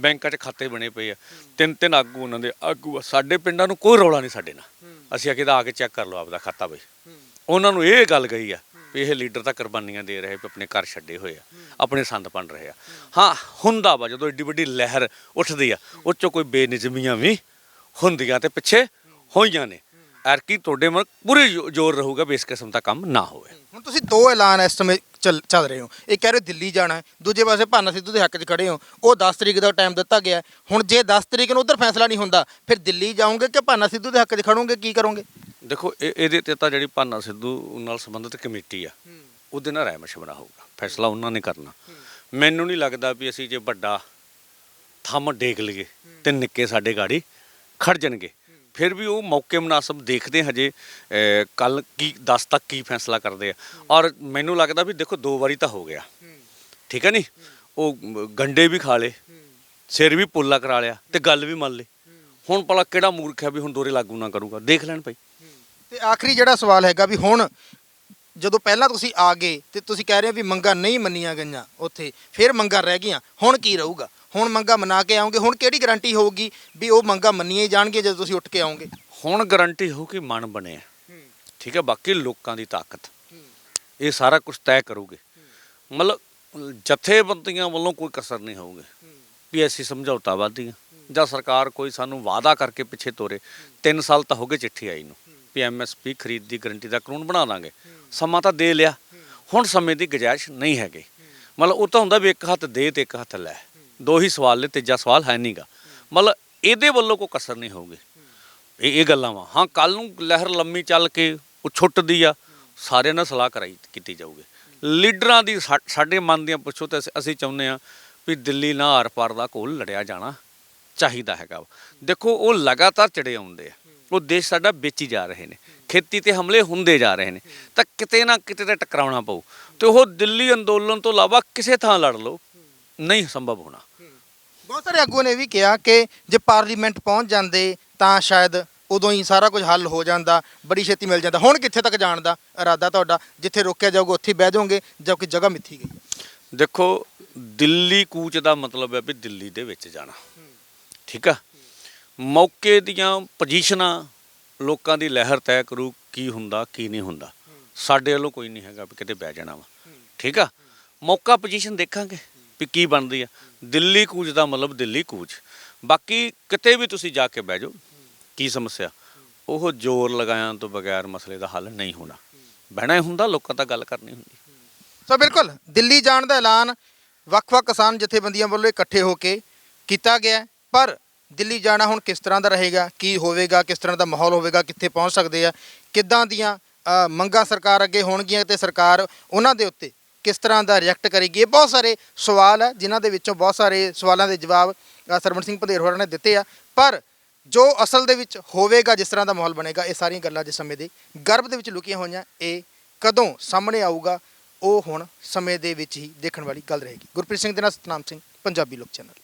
ਬੈਂਕਾਂ 'ਚ ਖਾਤੇ ਬਣੇ ਪਏ ਆ, ਤਿੰਨ ਤਿੰਨ ਆਗੂ ਉਹਨਾਂ ਦੇ, ਆਗੂ ਆ। ਸਾਡੇ ਪਿੰਡਾਂ ਨੂੰ ਕੋਈ ਰੌਲਾ ਨਹੀਂ ਸਾਡੇ ਨਾਲ। ਅਸੀਂ ਆਖੇ ਦਾ ਆ ਕੇ ਚੈੱਕ ਕਰ ਲਓ ਆਪਦਾ ਖਾਤਾ ਬਈ। ਉਹਨਾਂ ਨੂੰ ਇਹ ਗੱਲ ਗਈ ਆ ਵੀ ਇਹ ਲੀਡਰ ਤਾਂ ਕੁਰਬਾਨੀਆਂ ਦੇ ਰਹੇ ਵੀ ਆਪਣੇ ਘਰ ਛੱਡੇ ਹੋਏ ਆ ਆਪਣੇ ਸੰਦ ਬਣ ਰਹੇ ਆ। ਹਾਂ ਹੁੰਦਾ ਵਾ ਜਦੋਂ ਏਡੀ ਵੱਡੀ ਲਹਿਰ ਉੱਠਦੀ ਆ ਉਹ ਚੋਂ ਕੋਈ ਬੇਨਿਜਮੀਆਂ ਵੀ ਹੁੰਦੀਆਂ ਤੇ ਪਿੱਛੇ ਹੋਈਆਂ ਨੇ। ਐਰਕੀ ਤੁਹਾਡੇ ਮਨ ਪੂਰੀ ਜ਼ੋਰ ਰਹੂਗਾ ਵੀ ਇਸ ਕਿਸਮ ਦਾ ਕੰਮ ਨਾ ਹੋਵੇ। ਹੁਣ ਤੁਸੀਂ ਦੋ ਐਲਾਨ ਇਸ ਸਮੇਂ ਚੱਲ ਚੱਲ ਰਹੇ ਹੋ। ਇੱਕ ਕਹਿ ਰਹੇ ਹੋ ਦਿੱਲੀ ਜਾਣਾ ਹੈ, ਦੂਜੇ ਪਾਸੇ ਭਾਨਾ ਸਿੱਧੂ ਦੇ ਹੱਕ 'ਚ ਖੜੇ ਹੋ। ਉਹ 10 ਤਰੀਕ ਦਾ ਟਾਈਮ ਦਿੱਤਾ ਗਿਆ ਹੈ। ਹੁਣ ਜੇ 10 ਤਰੀਕ ਨੂੰ ਉਧਰ ਫੈਸਲਾ ਨਹੀਂ ਹੁੰਦਾ ਫਿਰ ਦਿੱਲੀ ਜਾਓਗੇ ਕਿ ਭਾਨਾ ਸਿੱਧੂ ਦੇ ਹੱਕ 'ਚ ਖੜੋਗੇ ਕੀ ਕਰੋਗੇ? ਦੇਖੋ ਇਹ ਇਹਦੇ ਤੇ ਤਾਂ ਜਿਹੜੀ ਭਾਨਾ ਸਿੱਧੂ ਨਾਲ ਸੰਬੰਧਿਤ ਕਮੇਟੀ ਆ ਉਹਦੇ ਨਾਲ ਰਾਏ ਮਸ਼ਵਰਾ ਹੋਊਗਾ। ਫੈਸਲਾ ਉਹਨਾਂ ਨੇ ਕਰਨਾ। ਮੈਨੂੰ ਨਹੀਂ ਲੱਗਦਾ ਵੀ ਅਸੀਂ ਜੇ ਵੱਡਾ ਥੰਮ ਡੇਕ ਲਈਏ ਤੇ ਨਿੱਕੇ ਸਾਡੇ ਗਾੜੀ ਖੜ ਜਾਣਗੇ। ਫਿਰ ਵੀ ਉਹ ਮੌਕੇ ਮੁਨਾਸਬ ਦੇਖਦੇ ਹਜੇ ਕੱਲ ਕੀ 10 ਤੱਕ ਕੀ ਫੈਸਲਾ ਕਰਦੇ ਆ। ਔਰ ਮੈਨੂੰ ਲੱਗਦਾ ਵੀ ਦੇਖੋ ਦੋ ਵਾਰੀ ਤਾਂ ਹੋ ਗਿਆ। ਠੀਕ ਹੈ। ਨਹੀਂ ਉਹ ਗੰਡੇ ਵੀ ਖਾ ਲੇ ਸਿਰ ਵੀ ਪੁੱਲਾ ਕਰਾ ਲਿਆ ਤੇ ਗੱਲ ਵੀ ਮੰਨ ਲਈ ਹੁਣ ਭਲਾ ਕਿਹੜਾ ਮੂਰਖ ਹੈ ਵੀ ਹੁਣ ਦੋਰੇ ਲਾਗੂ ਨਾ ਕਰੂਗਾ? ਦੇਖ ਲੈਣ ਭਾਈ। ਤੇ ਆਖਰੀ ਜਿਹੜਾ ਸਵਾਲ ਹੈਗਾ ਵੀ ਹੁਣ ਜਦੋਂ ਪਹਿਲਾਂ ਤੁਸੀਂ ਆ ਗਏ ਤੇ ਤੁਸੀਂ ਕਹਿ ਰਹੇ ਹੋ ਵੀ ਮੰਗਾਂ ਨਹੀਂ ਮੰਨੀਆਂ ਗਈਆਂ ਉੱਥੇ ਫਿਰ ਮੰਗਾਂ ਰਹਿ ਗਈਆਂ ਹੁਣ ਕੀ ਰਹੂਗਾ? ਹੁਣ ਮੰਗਾਂ ਮਨਾ ਕੇ ਆਓਗੇ ਹੁਣ ਕਿਹੜੀ ਗਾਰੰਟੀ ਹੋਊਗੀ ਵੀ ਉਹ ਮੰਗਾਂ ਮੰਨੀਆਂ ਹੀ ਜਾਣਗੀਆਂ ਜਦੋਂ ਤੁਸੀਂ ਉੱਠ ਕੇ ਆਓਗੇ? ਹੁਣ ਗਾਰੰਟੀ ਹੋ ਕਿ ਮਨ ਬਣਿਆ ਠੀਕ ਹੈ ਬਾਕੀ ਲੋਕਾਂ ਦੀ ਤਾਕਤ। ਇਹ ਸਾਰਾ ਕੁਝ ਤੈਅ ਕਰੂਗੇ। ਮਤਲਬ ਜਥੇਬੰਦੀਆਂ ਵੱਲੋਂ ਕੋਈ ਕਸਰ ਨਹੀਂ ਹੋਊਗੀ। ਵੀ ਅਸੀਂ ਸਮਝੌਤਾਵਾਦੀਆਂ ਜਾਂ ਸਰਕਾਰ ਕੋਈ ਸਾਨੂੰ ਵਾਅਦਾ ਕਰਕੇ ਪਿੱਛੇ ਤੋਰੇ। 3 ਸਾਲ ਤਾਂ ਹੋ ਗਏ ਚਿੱਠੀ ਆਈ ਨੂੰ। ਵੀ ਐਮਐਸਪੀ ਖਰੀਦ ਦੀ ਗਰੰਟੀ ਦਾ ਕਾਨੂੰਨ ਬਣਾ ਦਾਂਗੇ। ਸਮਾਂ ਤਾਂ ਦੇ ਲਿਆ। ਹੁਣ ਸਮੇਂ ਦੀ ਗੁੰਜਾਇਸ਼ ਨਹੀਂ ਹੈਗੀ। ਮਤਲਬ ਉਹ ਤਾਂ ਹੁੰਦਾ ਵੀ ਇੱਕ ਹੱਥ ਦੇ ਤੇ ਇੱਕ ਹੱਥ ਲੈ। ਦੋ ਹੀ ਸਵਾਲ ਨੇ, ਤੀਜਾ ਸਵਾਲ ਹੈ ਨਹੀਂਗਾ ਮਤਲਬ ਇਹਦੇ ਵੱਲੋਂ ਕੋਈ ਕਸਰ ਨਹੀਂ ਹੋਊਗੀ। ਇਹ ਇਹ ਗੱਲਾਂ ਵਾ। ਹਾਂ ਕੱਲ ਨੂੰ ਲਹਿਰ ਲੰਮੀ ਚੱਲ ਕੇ ਉਹ ਛੁੱਟਦੀ ਆ, ਸਾਰਿਆਂ ਨਾਲ ਸਲਾਹ ਕਰਾਈ, ਕੀਤੀ ਜਾਊਗੀ। ਲੀਡਰਾਂ ਦੀ ਸਾ- ਸਾਡੇ ਮਨ ਦੀਆਂ ਪੁੱਛੋ ਤਾਂ ਅਸੀਂ- ਚਾਹੁੰਦੇ ਆ ਵੀ ਦਿੱਲੀ ਨਾਲ ਆਰ ਪਾਰ ਦਾ ਕੋਲ ਲੜਿਆ ਜਾਣਾ ਚਾਹੀਦਾ ਹੈਗਾ ਵਾ। ਦੇਖੋ, ਉਹ ਲਗਾਤਾਰ ਚੜੇ ਆਉਂਦੇ ਆ। ਉਹ ਦੇਸ਼ ਸਾਡਾ ਵੇਚੀ ਜਾ ਰਹੇ ਨੇ ਖੇਤੀ ਤੇ ਹਮਲੇ ਹੁੰਦੇ ਜਾ ਰਹੇ ਨੇ ਤਾਂ ਕਿਤੇ ਨਾ ਕਿਤੇ ਤੇ ਟਕਰਾਉਣਾ ਪਊ। ਤੇ ਉਹ ਦਿੱਲੀ ਅੰਦੋਲਨ ਤੋਂ ਇਲਾਵਾ ਕਿਸੇ ਥਾਂ ਲੜ ਲਓ ਨਹੀਂ ਸੰਭਵ ਹੋਣਾ। ਬਹੁਤ ਸਾਰੇ ਆਗੂਆਂ ਨੇ ਇਹ ਵੀ ਕਿਹਾ ਕਿ ਜੇ ਪਾਰਲੀਮੈਂਟ ਪਹੁੰਚ ਜਾਂਦੇ ਤਾਂ ਸ਼ਾਇਦ ਉਦੋਂ ਹੀ ਸਾਰਾ ਕੁਝ ਹੱਲ ਹੋ ਜਾਂਦਾ ਬੜੀ ਛੇਤੀ ਮਿਲ ਜਾਂਦਾ। ਹੁਣ ਕਿੱਥੇ ਤੱਕ ਜਾਣ ਦਾ ਇਰਾਦਾ ਤੁਹਾਡਾ? ਜਿੱਥੇ ਰੋਕਿਆ ਜਾਊਗਾ ਉੱਥੇ ਹੀ ਬਹਿ ਜਾਓਗੇ ਜਦਕਿ ਜਗ੍ਹਾ ਮਿੱਥੀ ਗਈ? ਦੇਖੋ ਦਿੱਲੀ ਕੂਚ ਦਾ ਮਤਲਬ ਹੈ ਵੀ ਦਿੱਲੀ ਦੇ ਵਿੱਚ ਜਾਣਾ। ਠੀਕ ਆ? ਮੌਕੇ ਦੀਆਂ ਪੋਜੀਸ਼ਨਾਂ ਲੋਕਾਂ ਦੀ ਲਹਿਰ ਤੈਅ ਕਰੂ ਕੀ ਹੁੰਦਾ, ਕੀ ਨਹੀਂ ਹੁੰਦਾ। ਸਾਡੇ ਵੱਲੋਂ ਕੋਈ ਨਹੀਂ ਹੈਗਾ ਵੀ ਕਿਤੇ ਬਹਿ ਜਾਣਾ ਵਾ। ਠੀਕ ਆ? ਮੌਕਾ ਪੋਜੀਸ਼ਨ ਦੇਖਾਂਗੇ ਵੀ ਕੀ ਬਣਦੀ ਆ। ਦਿੱਲੀ ਕੂਚ ਦਾ ਮਤਲਬ ਦਿੱਲੀ ਕੂਚ। ਬਾਕੀ ਕਿਤੇ ਵੀ ਤੁਸੀਂ ਜਾ ਕੇ ਬਹਿ ਜਾਓ, ਕੀ ਸਮੱਸਿਆ? ਉਹ ਜ਼ੋਰ ਲਗਾਇਆਂ ਤੋਂ ਬਗੈਰ ਮਸਲੇ ਦਾ ਹੱਲ ਨਹੀਂ ਹੋਣਾ। ਬਹਿਣਾ ਹੀ ਹੁੰਦਾ, ਲੋਕਾਂ ਤੱਕ ਗੱਲ ਕਰਨੀ ਹੁੰਦੀ। ਸੋ ਬਿਲਕੁਲ, ਦਿੱਲੀ ਜਾਣ ਦਾ ਐਲਾਨ ਵੱਖ-ਵੱਖ ਕਿਸਾਨ ਜਥੇਬੰਦੀਆਂ ਵੱਲੋਂ ਇਕੱਠੇ ਹੋ ਕੇ ਕੀਤਾ ਗਿਆ ਪਰ ਦਿੱਲੀ ਜਾਣਾ ਹੁਣ ਕਿਸ ਤਰ੍ਹਾਂ ਦਾ ਰਹੇਗਾ ਕੀ ਹੋਵੇਗਾ ਕਿਸ ਤਰ੍ਹਾਂ ਦਾ ਮਾਹੌਲ ਹੋਵੇਗਾ ਕਿੱਥੇ ਪਹੁੰਚ ਸਕਦੇ ਆ ਕਿੱਦਾਂ ਦੀਆਂ ਮੰਗਾਂ ਸਰਕਾਰ ਅੱਗੇ ਹੋਣਗੀਆਂ ਤੇ ਸਰਕਾਰ ਉਹਨਾਂ ਦੇ ਉੱਤੇ ਕਿਸ ਤਰ੍ਹਾਂ ਦਾ ਰਿਐਕਟ ਕਰੇਗੀ ਇਹ ਬਹੁਤ ਸਾਰੇ ਸਵਾਲ ਹੈ ਜਿਨ੍ਹਾਂ ਦੇ ਵਿੱਚੋਂ ਬਹੁਤ ਸਾਰੇ ਸਵਾਲਾਂ ਦੇ ਜਵਾਬ ਅ, ਸਰਵਣ ਸਿੰਘ ਪੰਧੇਰ ਹੋਰਾਂ ਨੇ ਦਿੱਤੇ ਆ ਪਰ ਜੋ ਅਸਲ ਦੇ ਵਿੱਚ ਹੋਵੇਗਾ ਜਿਸ ਤਰ੍ਹਾਂ ਦਾ ਮਾਹੌਲ ਬਣੇਗਾ ਇਹ ਸਾਰੀਆਂ ਗੱਲਾਂ ਜਿਸ ਸਮੇਂ ਦੇ ਗਰਭ ਦੇ ਵਿੱਚ ਲੁਕੀਆਂ ਹੋਈਆਂ ਇਹ ਕਦੋਂ ਸਾਹਮਣੇ ਆਊਗਾ ਉਹ ਹੁਣ ਸਮੇਂ ਦੇ ਵਿੱਚ ਹੀ ਦੇਖਣ ਵਾਲੀ ਗੱਲ ਰਹੇਗੀ। ਗੁਰਪ੍ਰੀਤ ਸਿੰਘ ਦੇ ਨਾਲ ਸਤਨਾਮ ਸਿੰਘ ਪੰਜਾਬੀ ਲੋਕ ਚੈਨਲ।